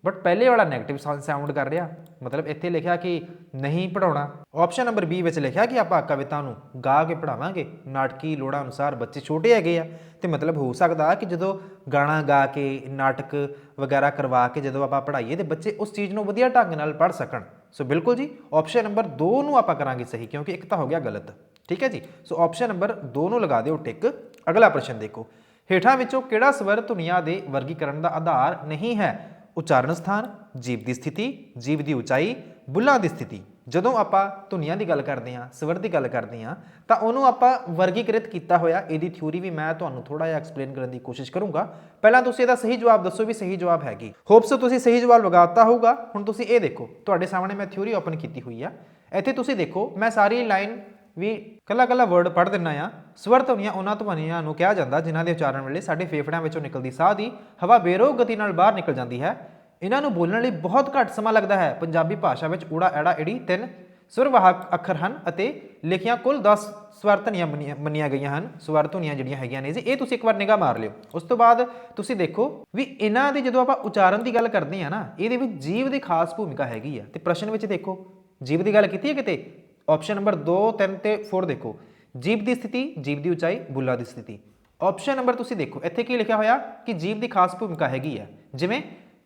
S1: ਬਟ ਪਹਿਲੇ ਵਾਲਾ 네ਗੇਟਿਵ ਸਾਊਂਡ ਕਰ ਰਿਹਾ। ਮਤਲਬ ਇੱਥੇ ਲਿਖਿਆ ਕਿ ਨਹੀਂ ਪੜਾਉਣਾ ਆਪਸ਼ਨ ਨੰਬਰ B ਵਿੱਚ ਲਿਖਿਆ ਕਿ ਆਪਾਂ ਕਵਿਤਾ ਨੂੰ ਗਾ ਕੇ ਪੜਾਵਾਂਗੇ ਨਾਟਕੀ ਲੋੜਾਂ ਅਨੁਸਾਰ ਬੱਚੇ ਛੋਟੇ ਹੈਗੇ ਆ। ਤੇ ਮਤਲਬ ਹੋ ਸਕਦਾ ਕਿ ਜਦੋਂ ਗਾਣਾ ਗਾ ਕੇ, ਨਾਟਕ ਵਗੈਰਾ ਕਰਵਾ ਕੇ ਜਦੋਂ ਆਪਾਂ ਪੜਾਈਏ ਤੇ ਬੱਚੇ ਉਸ ਚੀਜ਼ ਨੂੰ ਵਧੀਆ ਢੰਗ ਨਾਲ ਪੜ ਸਕਣ। ਸੋ ਬਿਲਕੁਲ ਜੀ ਆਪਸ਼ਨ ਨੰਬਰ 2 ਨੂੰ ਆਪਾਂ ਕਰਾਂਗੇ ਸਹੀ ਕਿਉਂਕਿ ਇੱਕ ਤਾਂ ਹੋ ਗਿਆ ਗਲਤ। ਠੀਕ ਹੈ ਜੀ? ਸੋ ਆਪਸ਼ਨ ਨੰਬਰ 2 ਨੂੰ ਲਗਾ ਦਿਓ ਟਿਕ। ਅਗਲਾ ਪ੍ਰਸ਼ਨ ਦੇਖੋ। ਹੇਠਾਂ ਵਿੱਚੋਂ ਕਿਹੜਾ ਸਵਰ ਧੁਨੀਆਂ ਦੇ ਵਰਗੀਕਰਨ ਦਾ ਆਧਾਰ ਨਹੀਂ ਹੈ? ਉਚਾਰਨ ਸਥਾਨ ਜੀਵ ਦੀ ਸਥਿਤੀ ਜੀਵ ਦੀ ਉਚਾਈ, ਬੁੱਲਾਂ ਦੀ ਸਥਿਤੀ। ਜਦੋਂ ਆਪਾਂ ਧੁਨੀਆਂ ਦੀ ਗੱਲ ਕਰਦੇ ਹਾਂ, ਸਵਰ ਦੀ ਗੱਲ ਕਰਦੇ ਹਾਂ, ਤਾਂ ਉਹਨੂੰ ਆਪਾਂ ਵਰਗੀਕ੍ਰਿਤ ਕੀਤਾ ਹੋਇਆ, ਇਹਦੀ ਥਿਊਰੀ ਵੀ ਮੈਂ ਤੁਹਾਨੂੰ ਥੋੜਾ ਜਿਹਾ ਐਕਸਪਲੇਨ ਕਰਨ ਦੀ ਕੋਸ਼ਿਸ਼ ਕਰੂੰਗਾ। ਪਹਿਲਾਂ ਤੁਸੀਂ ਇਹਦਾ ਸਹੀ ਜਵਾਬ ਦੱਸੋ ਵੀ ਸਹੀ ਜਵਾਬ ਹੈ ਕੀ ਹੋਪਸ ਤੁਸੀਂ ਸਹੀ ਜਵਾਬ ਲਗਾਤਾ ਹੋਊਗਾ। ਹੁਣ ਤੁਸੀਂ ਇਹ ਦੇਖੋ, ਤੁਹਾਡੇ ਸਾਹਮਣੇ ਮੈਂ ਥਿਊਰੀ ਓਪਨ ਕੀਤੀ ਹੋਈ ਆ। ਇੱਥੇ ਤੁਸੀਂ ਦੇਖੋ, ਮੈਂ ਸਾਰੀ ਲਾਈਨ ਵੀ ਕੱਲਾ ਕੱਲਾ ਵਰਡ ਪੜ੍ਹ ਦਿੰਨਾ ਆ ਸਵਰ ਧੁਨੀਆਂ ਉਹਨਾਂ ਧੁਨੀਆਂ ਨੂੰ ਕਿਹਾ ਜਾਂਦਾ, ਜਿਨ੍ਹਾਂ ਦੇ ਉਚਾਰਨ ਵੇਲੇ ਸਾਡੇ ਫੇਫੜਿਆਂ ਵਿੱਚੋਂ ਨਿਕਲਦੀ ਸਾਹ ਦੀ ਹਵਾ ਬੇਰੋਕ ਗਤੀ ਨਾਲ ਬਾਹਰ ਨਿਕਲ ਜਾਂਦੀ ਹੈ। ਇਹਨਾਂ ਨੂੰ ਬੋਲਣ ਲਈ ਬਹੁਤ ਘੱਟ ਸਮਾਂ ਲੱਗਦਾ ਹੈ। ਪੰਜਾਬੀ ਭਾਸ਼ਾ ਵਿੱਚ ਊੜਾ, ਐੜਾ ਏੜੀ ਤਿੰਨ ਸੁਰਵਾਹਕ ਅੱਖਰ ਹਨ ਅਤੇ ਲਿਖੀਆਂ ਕੁੱਲ 10 ਸਵਰ ਧੁਨੀਆਂ ਮੰਨੀਆਂ- ਮੰਨੀਆਂ ਗਈਆਂ ਹਨ। ਸਵਰ ਧੁਨੀਆਂ ਜਿਹੜੀਆਂ ਹੈਗੀਆਂ ਨੇ ਜੀ, ਇਹ ਤੁਸੀਂ ਇੱਕ ਵਾਰ ਨਿਗਾਹ ਮਾਰ ਲਿਓ। ਉਸ ਤੋਂ ਬਾਅਦ ਤੁਸੀਂ ਦੇਖੋ ਵੀ ਇਹਨਾਂ ਦੀ ਜਦੋਂ ਆਪਾਂ ਉਚਾਰਨ ਦੀ ਗੱਲ ਕਰਦੇ ਆ ਨਾ, ਇਹਦੇ ਵਿੱਚ ਜੀਵ ਦੀ ਖਾਸ ਭੂਮਿਕਾ ਹੈਗੀ ਆ। ਤੇ ਪ੍ਰਸ਼ਨ ਵਿੱਚ ਦੇਖੋ, ਜੀਵ ਦੀ ਗੱਲ ਕੀਤੀ ਹੈ ਕਿਤੇ? ਆਪਸ਼ਨ ਨੰਬਰ 2 3 ਤੇ 4 ਦੇਖੋ। ਜੀਵ ਦੀ ਸਥਿਤੀ ਜੀਵ ਦੀ ਉਚਾਈ, ਬੁੱਲਾ ਦੀ ਸਥਿਤੀ। ਆਪਸ਼ਨ ਨੰਬਰ ਤੁਸੀਂ ਦੇਖੋ। ਇੱਥੇ ਕੀ ਲਿਖਿਆ ਹੋਇਆ ਕਿ ਜੀਵ ਦੀ ਖਾਸ ਭੂਮਿਕਾ ਹੈਗੀ ਹੈ ਜਿਵੇਂ,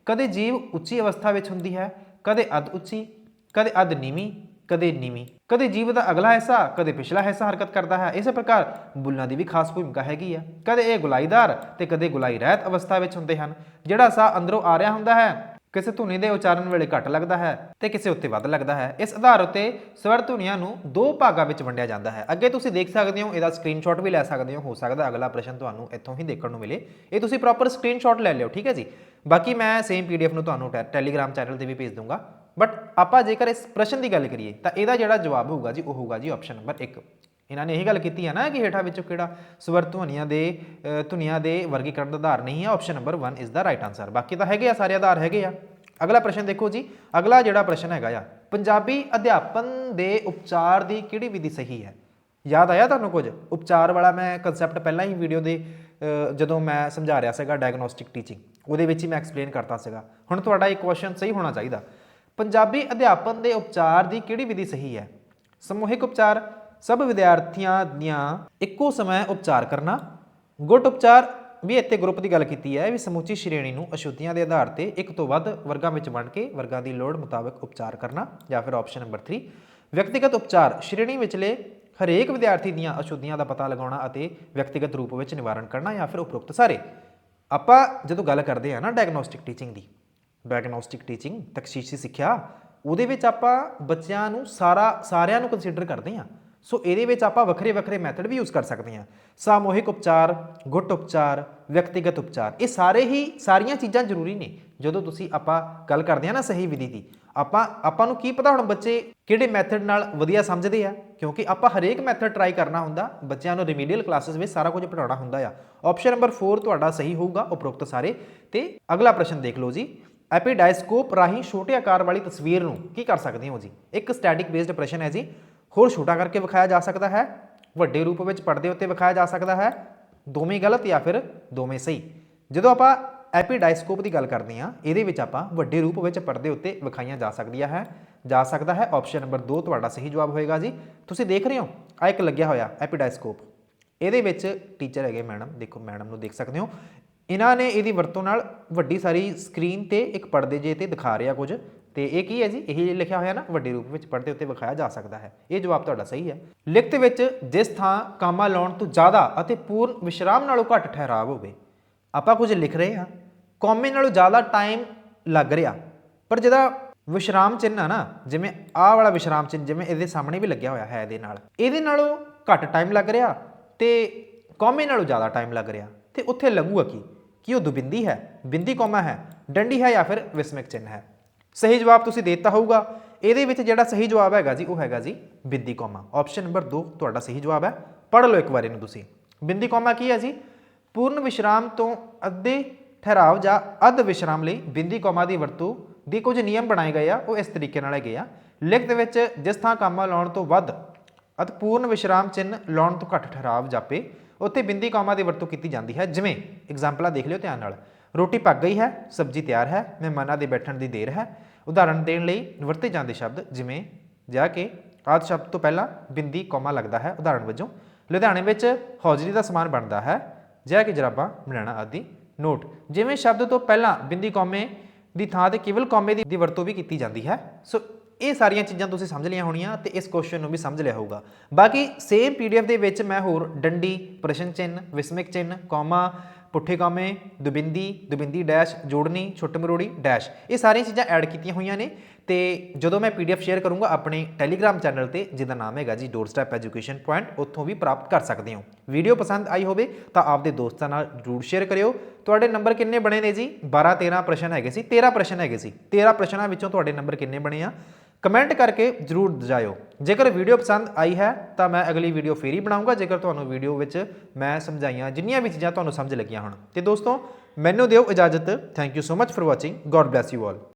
S1: ਕਦੇ ਜੀਵ ਉੱਚੀ ਅਵਸਥਾ ਵਿੱਚ ਹੁੰਦੀ ਹੈ, ਕਦੇ ਅਧ ਉੱਚੀ, ਕਦੇ ਅਧ ਨੀਵੀਂ, ਕਦੇ ਨੀਵੀਂ। ਕਦੇ ਜੀਵ ਦਾ ਅਗਲਾ ਹਿੱਸਾ, ਕਦੇ ਪਿਛਲਾ ਹਿੱਸਾ ਹਰਕਤ ਕਰਦਾ ਹੈ। ਇਸੇ ਪ੍ਰਕਾਰ ਬੁੱਲਾਂ ਦੀ ਵੀ ਖਾਸ ਭੂਮਿਕਾ ਹੈਗੀ ਹੈ ਕਦੇ ਇਹ ਗੁਲਾਈਦਾਰ ਤੇ ਕਦੇ ਗੁਲਾਈ ਰਹਿਤ ਅਵਸਥਾ ਵਿੱਚ ਹੁੰਦੇ ਹਨ। ਜਿਹੜਾ ਸਾਹ ਅੰਦਰੋਂ ਆ ਰਿਹਾ ਹੁੰਦਾ ਹੈ ਕਿਸੇ ਧੁਨੀ ਦੇ ਉਚਾਰਨ ਵੇਲੇ ਘੱਟ ਲੱਗਦਾ ਹੈ ਤੇ ਕਿਸੇ ਉੱਤੇ ਵੱਧ ਲੱਗਦਾ ਹੈ। ਇਸ ਆਧਾਰ ਉੱਤੇ ਸਵਰ ਧੁਨੀਆਂ ਨੂੰ ਦੋ ਭਾਗਾਂ ਵਿੱਚ ਵੰਡਿਆ ਜਾਂਦਾ ਹੈ। ਅੱਗੇ ਤੁਸੀਂ ਦੇਖ ਸਕਦੇ ਹੋ, ਇਹਦਾ ਸਕਰੀਨਸ਼ਾਟ ਵੀ ਲੈ ਸਕਦੇ ਹੋ ਹੋ ਸਕਦਾ ਅਗਲਾ ਪ੍ਰਸ਼ਨ ਤੁਹਾਨੂੰ ਇੱਥੋਂ ਹੀ ਦੇਖਣ ਨੂੰ ਮਿਲੇ। ਇਹ ਤੁਸੀਂ ਪ੍ਰੋਪਰ ਸਕਰੀਨਸ਼ਾਟ ਲੈ ਲਿਓ, ਠੀਕ ਹੈ ਜੀ? ਬਾਕੀ ਮੈਂ ਸੇਮ ਪੀਡੀਐਫ ਨੂੰ ਤੁਹਾਨੂੰ ਟੈ- ਟੈਲੀਗ੍ਰਾਮ ਚੈਨਲ ਤੇ ਵੀ ਭੇਜ ਦੂੰਗਾ। ਬਟ ਆਪਾਂ ਜੇਕਰ ਇਸ ਪ੍ਰਸ਼ਨ ਦੀ ਗੱਲ ਕਰੀਏ, ਤਾਂ ਇਹਦਾ ਜਿਹੜਾ ਜਵਾਬ ਹੋਊਗਾ ਜੀ, ਉਹ ਹੋਊਗਾ ਜੀ ਆਪਸ਼ਨ ਨੰਬਰ 1 ਇਹਨਾਂ ਨੇ ਇਹੀ ਗੱਲ ਕੀਤੀ ਹੈ ਨਾ ਕਿ ਹੇਠਾਂ ਵਿੱਚੋਂ ਕਿਹੜਾ ਸਵਰ ਧੁਨੀਆਂ ਦੇ ਧੁਨੀਆਂ ਦੇ ਵਰਗੀਕਰਨ ਦਾ ਆਧਾਰ ਨਹੀਂ ਹੈ option number 1 is the right answer ਬਾਕੀ ਤਾਂ ਹੈਗੇ ਆ, ਸਾਰੇ ਆਧਾਰ ਹੈਗੇ ਆ। ਅਗਲਾ ਪ੍ਰਸ਼ਨ ਦੇਖੋ ਜੀ, ਅਗਲਾ ਜਿਹੜਾ ਪ੍ਰਸ਼ਨ ਹੈਗਾ ਆ, ਪੰਜਾਬੀ ਅਧਿਆਪਨ ਦੇ ਉਪਚਾਰ ਦੀ ਕਿਹੜੀ ਵਿਧੀ ਸਹੀ ਹੈ? ਯਾਦ ਆਇਆ ਤੁਹਾਨੂੰ ਕੁਝ? ਉਪਚਾਰ ਵਾਲਾ ਮੈਂ ਕਨਸੈਪਟ ਪਹਿਲਾਂ ਹੀ ਵੀਡੀਓ ਦੇ ਜਦੋਂ ਮੈਂ ਸਮਝਾ ਰਿਹਾ ਸੀਗਾ ਡਾਇਗਨੋਸਟਿਕ ਟੀਚਿੰਗ ਉਹਦੇ ਵਿੱਚ ਹੀ ਮੈਂ ਐਕਸਪਲੇਨ ਕਰਤਾ ਸੀਗਾ। ਹੁਣ ਤੁਹਾਡਾ ਇਹ ਕੁਐਸਚਨ ਸਹੀ ਹੋਣਾ ਚਾਹੀਦਾ। ਪੰਜਾਬੀ ਅਧਿਆਪਨ ਦੇ ਉਪਚਾਰ ਦੀ ਕਿਹੜੀ ਵਿਧੀ ਸਹੀ ਹੈ? ਸਮੂਹਿਕ ਉਪਚਾਰ ਸਭ ਵਿਦਿਆਰਥੀਆਂ ਦੀਆਂ ਇੱਕੋ ਸਮੇਂ ਉਪਚਾਰ ਕਰਨਾ। ਗੁੱਟ ਉਪਚਾਰ ਵੀ ਇੱਥੇ ਗਰੁੱਪ ਦੀ ਗੱਲ ਕੀਤੀ ਹੈ ਵੀ ਸਮੁੱਚੀ ਸ਼੍ਰੇਣੀ ਨੂੰ ਅਸ਼ੁੱਧੀਆਂ ਦੇ ਆਧਾਰ ਤੇ ਇੱਕ ਤੋਂ ਵੱਧ ਵਰਗਾਂ ਵਿੱਚ ਵੰਡ ਕੇ ਵਰਗਾਂ ਦੀ ਲੋੜ ਮੁਤਾਬਕ ਉਪਚਾਰ ਕਰਨਾ ਜਾਂ ਫਿਰ ਆਪਸ਼ਨ ਨੰਬਰ 3 ਵਿਅਕਤੀਗਤ ਉਪਚਾਰ। ਸ਼੍ਰੇਣੀ ਵਿਚਲੇ ਹਰੇਕ ਵਿਦਿਆਰਥੀ ਦੀਆਂ ਅਸ਼ੁੱਧੀਆਂ ਦਾ ਪਤਾ ਲਗਾਉਣਾ ਅਤੇ ਵਿਅਕਤੀਗਤ ਰੂਪ ਵਿੱਚ ਨਿਵਾਰਣ ਕਰਨਾ ਜਾਂ ਫਿਰ ਉਪਰੋਕਤ ਸਾਰੇ। ਆਪਾਂ ਜਦੋਂ ਗੱਲ ਕਰਦੇ ਆ ਨਾ ਡਾਇਗਨੋਸਟਿਕ ਟੀਚਿੰਗ ਦੀ ਡਾਇਗਨੋਸਟਿਕ ਟੀਚਿੰਗ ਤਕਸ਼ੀਸ਼ੀ ਸਿੱਖਿਆ, ਉਹਦੇ ਵਿੱਚ ਆਪਾਂ ਬੱਚਿਆਂ ਨੂੰ ਸਾਰਾ, ਸਾਰਿਆਂ ਨੂੰ ਕੰਸੀਡਰ ਕਰਦੇ ਆ ਸੋ ਇਹਦੇ ਵਿੱਚ ਆਪਾਂ ਵੱਖਰੇ ਵੱਖਰੇ ਮੈਥਡ ਵੀ ਯੂਜ਼ ਕਰ ਸਕਦੇ ਹਾਂ। ਸਾਮੂਹਿਕ ਉਪਚਾਰ, ਗੁੱਟ ਉਪਚਾਰ, ਵਿਅਕਤੀਗਤ ਉਪਚਾਰ, ਇਹ ਸਾਰੇ ਹੀ ਸਾਰੀਆਂ ਚੀਜ਼ਾਂ ਜ਼ਰੂਰੀ ਨੇ। ਜਦੋਂ ਤੁਸੀਂ ਆਪਾਂ ਗੱਲ ਕਰਦੇ ਹਾਂ ਨਾ ਸਹੀ ਵਿਧੀ ਦੀ, ਆਪਾਂ ਆਪਾਂ ਨੂੰ ਕੀ ਪਤਾ ਹੁਣ ਬੱਚੇ ਕਿਹੜੇ ਮੈਥਡ ਨਾਲ ਵਧੀਆ ਸਮਝਦੇ ਆ? ਕਿਉਂਕਿ ਆਪਾਂ ਹਰੇਕ ਮੈਥਡ ਟਰਾਈ ਕਰਨਾ ਹੁੰਦਾ, ਬੱਚਿਆਂ ਨੂੰ ਰਿਮੀਡੀਅਲ ਕਲਾਸਿਸ ਵਿੱਚ ਸਾਰਾ ਕੁਝ ਪੜਾਉਣਾ ਹੁੰਦਾ ਆ। ਆਪਸ਼ਨ ਨੰਬਰ 4 ਤੁਹਾਡਾ ਸਹੀ ਹੋਊਗਾ, ਉਪਰੋਕਤ ਸਾਰੇ। ਤੇ ਅਗਲਾ ਪ੍ਰਸ਼ਨ ਦੇਖ ਲਓ ਜੀ। ਐਪੀਡਾਇਸਕੋਪ ਰਾਹੀਂ ਛੋਟੇ ਆਕਾਰ ਵਾਲੀ ਤਸਵੀਰ ਨੂੰ ਕੀ ਕਰ ਸਕਦੇ ਹੋ ਜੀ? ਇੱਕ ਸਟੈਟਿਕ ਬੇਸਡ ਪ੍ਰਸ਼ਨ ਹੈ ਜੀ। ਹੋਰ ਛੋਟਾ ਕਰਕੇ ਵਿਖਾਇਆ ਜਾ ਸਕਦਾ ਹੈ, ਵੱਡੇ ਰੂਪ ਵਿੱਚ ਪਰਦੇ ਉੱਤੇ ਵਿਖਾਇਆ ਜਾ ਸਕਦਾ ਹੈ, ਦੋਵੇਂ ਗਲਤ ਜਾਂ ਫਿਰ ਦੋਵੇਂ ਸਹੀ। ਜਦੋਂ ਆਪਾਂ ਐਪੀਡਾਈਸਕੋਪ ਦੀ ਗੱਲ ਕਰਦੇ ਹਾਂ, ਇਹਦੇ ਵਿੱਚ ਆਪਾਂ ਵੱਡੇ ਰੂਪ ਵਿੱਚ ਪਰਦੇ ਉੱਤੇ ਵਿਖਾਈਆਂ ਜਾ ਸਕਦੀਆਂ ਹੈ। ਜਾ ਸਕਦਾ ਹੈ ਆਪਸ਼ਨ ਨੰਬਰ 2 ਤੁਹਾਡਾ ਸਹੀ ਜਵਾਬ ਹੋਏਗਾ ਜੀ। ਤੁਸੀਂ ਦੇਖ ਰਹੇ ਹੋ ਆ ਇੱਕ ਲੱਗਿਆ ਹੋਇਆ ਐਪੀਡਾਈਸਕੋਪ। ਇਹਦੇ ਵਿੱਚ ਟੀਚਰ ਹੈਗੇ ਮੈਡਮ ਦੇਖੋ ਮੈਡਮ ਨੂੰ ਦੇਖ ਸਕਦੇ ਹੋ। ਇਹਨਾਂ ਨੇ ਇਹਦੀ ਵਰਤੋਂ ਨਾਲ ਵੱਡੀ ਸਾਰੀ ਸਕਰੀਨ ਤੇ ਇੱਕ ਪਰਦੇ ਜੇ ਤੇ ਦਿਖਾ ਰਿਹਾ ਕੁਝ। ਤੇ ਇਹ ਕੀ ਹੈ ਜੀ? ਇਹ ਲਿਖਿਆ ਹੋਇਆ ਨਾ, ਵੱਡੇ ਰੂਪ ਵਿੱਚ ਪੜ੍ਹਦੇ ਉੱਤੇ ਵਿਖਾਇਆ ਜਾ ਸਕਦਾ ਹੈ। ਇਹ ਜਵਾਬ ਤੁਹਾਡਾ ਸਹੀ ਹੈ। ਲਿਖਤ ਵਿੱਚ ਜਿਸ ਥਾਂ ਕਾਮਾ ਲਾਉਣ ਤੋਂ ਜ਼ਿਆਦਾ ਅਤੇ ਪੂਰਨ ਵਿਸ਼ਰਾਮ ਨਾਲੋਂ ਘੱਟ ਠਹਿਰਾਵ ਹੋਵੇ, ਆਪਾਂ ਕੁਝ ਲਿਖ ਰਹੇ ਹਾਂ। ਕੌਮੇ ਨਾਲੋਂ ਜ਼ਿਆਦਾ ਟਾਈਮ ਲੱਗ ਰਿਹਾ, ਪਰ ਜਿਹੜਾ ਵਿਸ਼ਰਾਮ ਚਿੰਨ੍ਹ ਆ ਨਾ, ਜਿਵੇਂ ਆਹ ਵਾਲਾ ਵਿਸ਼ਰਾਮ ਚਿੰਨ੍ਹ, ਜਿਵੇਂ ਇਹਦੇ ਸਾਹਮਣੇ ਵੀ ਲੱਗਿਆ ਹੋਇਆ ਹੈ ਇਹਦੇ ਨਾਲ, ਇਹਦੇ ਨਾਲੋਂ ਘੱਟ ਟਾਈਮ ਲੱਗ ਰਿਹਾ ਤੇ ਕੌਮੇ ਨਾਲੋਂ ਜ਼ਿਆਦਾ ਟਾਈਮ ਲੱਗ ਰਿਹਾ। ਤੇ ਉੱਥੇ ਲੱਗੂਗਾ ਕੀ? ਕੀ ਉਹ ਦੁਬਿੰਦੀ ਹੈ? ਬਿੰਦੀ ਕੌਮਾ ਹੈ? ਡੰਡੀ ਹੈ ਜਾਂ ਫਿਰ ਵਿਸਮਿਕ ਚਿੰਨ੍ਹ ਹੈ? ਸਹੀ ਜਵਾਬ ਤੁਸੀਂ ਦੇ ਦਿੱਤਾ ਹੋਊਗਾ। ਇਹਦੇ ਵਿੱਚ ਜਿਹੜਾ ਸਹੀ ਜਵਾਬ ਹੈਗਾ ਜੀ, ਉਹ ਹੈਗਾ ਜੀ ਬਿੰਦੀ ਕੋਮਾ। ਆਪਸ਼ਨ ਨੰਬਰ 2 ਤੁਹਾਡਾ ਸਹੀ ਜਵਾਬ ਹੈ। ਪੜ੍ਹ ਲਓ ਇੱਕ ਵਾਰ ਇਹਨੂੰ ਤੁਸੀਂ। ਬਿੰਦੀ ਕੋਮਾ ਕੀ ਹੈ ਜੀ? ਪੂਰਨ ਵਿਸ਼ਰਾਮ ਤੋਂ ਅੱਧੇ ਠਹਿਰਾਵ ਜਾਂ ਅੱਧ ਵਿਸ਼ਰਾਮ ਲਈ ਬਿੰਦੀ ਕੋਮਾ ਦੀ ਵਰਤੋਂ ਦੀ ਕੁਝ ਨਿਯਮ ਬਣਾਏ ਗਏ ਆ, ਉਹ ਇਸ ਤਰੀਕੇ ਨਾਲ ਹੈਗੇ ਆ। ਲਿਖਤ ਵਿੱਚ ਜਿਸ ਥਾਂ ਕਾਮਾ ਲਾਉਣ ਤੋਂ ਵੱਧ ਅਤੇ ਪੂਰਨ ਵਿਸ਼ਰਾਮ ਚਿੰਨ ਲਾਉਣ ਤੋਂ ਘੱਟ ਠਹਿਰਾਵ ਜਾਪੇ, ਉੱਥੇ ਬਿੰਦੀ ਕਾਮਾ ਦੀ ਵਰਤੋਂ ਕੀਤੀ ਜਾਂਦੀ ਹੈ। ਜਿਵੇਂ ਐਗਜ਼ਾਮਪਲਾਂ ਦੇਖ ਲਿਓ ਧਿਆਨ ਨਾਲ। ਰੋਟੀ ਪੱਕ ਗਈ ਹੈ, ਸਬਜ਼ੀ ਤਿਆਰ ਹੈ, ਮਹਿਮਾਨਾਂ ਦੇ ਬੈਠਣ ਦੀ ਦੇਰ ਹੈ। ਉਦਾਹਰਣ ਦੇਣ ਲਈ ਵਰਤੇ ਜਾਂਦੇ ਸ਼ਬਦ ਜਿਵੇਂ ਜਾ ਕੇ ਆਦਿ ਸ਼ਬਦ ਤੋਂ ਪਹਿਲਾਂ ਬਿੰਦੀ, ਕਾਮਾ ਲੱਗਦਾ ਹੈ। ਉਦਾਹਰਣ ਵਜੋਂ, ਲੁਧਿਆਣੇ ਵਿੱਚ ਹੌਜਰੀ ਦਾ ਸਮਾਨ ਬਣਦਾ ਹੈ ਜਾ ਕੇ ਜਰਾਬਾਂ ਬਣਾਉਣਾ ਆਦਿ। ਨੋਟ, ਜਿਵੇਂ ਸ਼ਬਦ ਤੋਂ ਪਹਿਲਾਂ ਬਿੰਦੀ, ਕੌਮੇ ਦੀ ਥਾਂ ਤੇ ਕੇਵਲ ਕੌਮੇ ਦੀ ਦੀ ਵਰਤੋਂ ਵੀ ਕੀਤੀ ਜਾਂਦੀ ਹੈ। ਸੋ ਇਹ ਸਾਰੀਆਂ ਚੀਜ਼ਾਂ ਤੁਸੀਂ ਸਮਝ ਲਈਆਂ ਹੋਣੀਆਂ ਤੇ ਇਸ ਕੁਐਸਚਨ ਨੂੰ ਵੀ ਸਮਝ ਲਿਆ ਹੋਊਗਾ। ਬਾਕੀ ਸੇਮ ਪੀਡੀਐਫ ਦੇ ਵਿੱਚ ਮੈਂ ਹੋਰ ਡੰਡੀ, ਪ੍ਰਸ਼ਨ ਚਿੰਨ ਵਿਸਮਿਕ ਚਿੰਨ ਕੌਮਾ ਪੁੱਠੇ ਕਾਮੇ, ਦੁਬਿੰਦੀ ਦੁਬਿੰਦੀ ਡੈਸ਼ ਜੋੜਨੀ, ਛੁੱਟ ਮਰੋੜੀ ਡੈਸ਼ ਇਹ ਸਾਰੀਆਂ ਚੀਜ਼ਾਂ ਐਡ ਕੀਤੀਆਂ ਹੋਈਆਂ ਨੇ ਤੇ ਜਦੋਂ ਮੈਂ ਪੀਡੀਐਫ ਸ਼ੇਅਰ ਕਰੂੰਗਾ ਆਪਣੇ ਟੈਲੀਗ੍ਰam ਚੈਨਲ ਤੇ, ਜਿਹਦਾ ਨਾਮ ਹੈਗਾ ਜੀ ਡੋਰ ਸਟੈਪ ਐਜੂਕੇਸ਼ਨ ਪੁਆਇੰਟ ਉੱਥੋਂ ਵੀ ਪ੍ਰਾਪਤ ਕਰ ਸਕਦੇ ਹੋ। ਵੀਡੀਓ ਪਸੰਦ ਆਈ ਹੋਵੇ ਤਾਂ ਆਪਦੇ ਦੋਸਤਾਂ ਨਾਲ ਜਰੂਰ ਸ਼ੇਅਰ ਕਰਿਓ। ਤੁਹਾਡੇ ਨੰਬਰ ਕਿੰਨੇ ਬਣੇ ਨੇ ਜੀ? 12 13 ਪ੍ਰਸ਼ਨ ਹੈਗੇ ਸੀ 13 ਪ੍ਰਸ਼ਨ ਹੈਗੇ ਸੀ। 13 ਪ੍ਰਸ਼ਨਾਂ ਵਿੱਚੋਂ ਤੁਹਾਡੇ ਨੰਬਰ ਕਿੰਨੇ ਬਣੇ ਆ? ਕਮੈਂਟ ਕਰਕੇ ਜਰੂਰ ਦਜਾਇਓ ਜੇਕਰ ਵੀਡੀਓ ਪਸੰਦ ਆਈ ਹੈ, ਤਾਂ ਮੈਂ ਅਗਲੀ ਵੀਡੀਓ ਫੇਰ ਹੀ ਬਣਾਉਂਗਾ ਜੇਕਰ ਤੁਹਾਨੂੰ ਵੀਡੀਓ ਵਿੱਚ ਮੈਂ ਸਮਝਾਈਆਂ ਜਿੰਨੀਆਂ ਵੀ ਚੀਜ਼ਾਂ ਤੁਹਾਨੂੰ ਸਮਝ ਲੱਗੀਆਂ ਹੋਣ। ਤੇ ਦੋਸਤੋ, ਮੈਨੂੰ ਦਿਓ ਇਜਾਜ਼ਤ। Thank you so much for watching God bless you all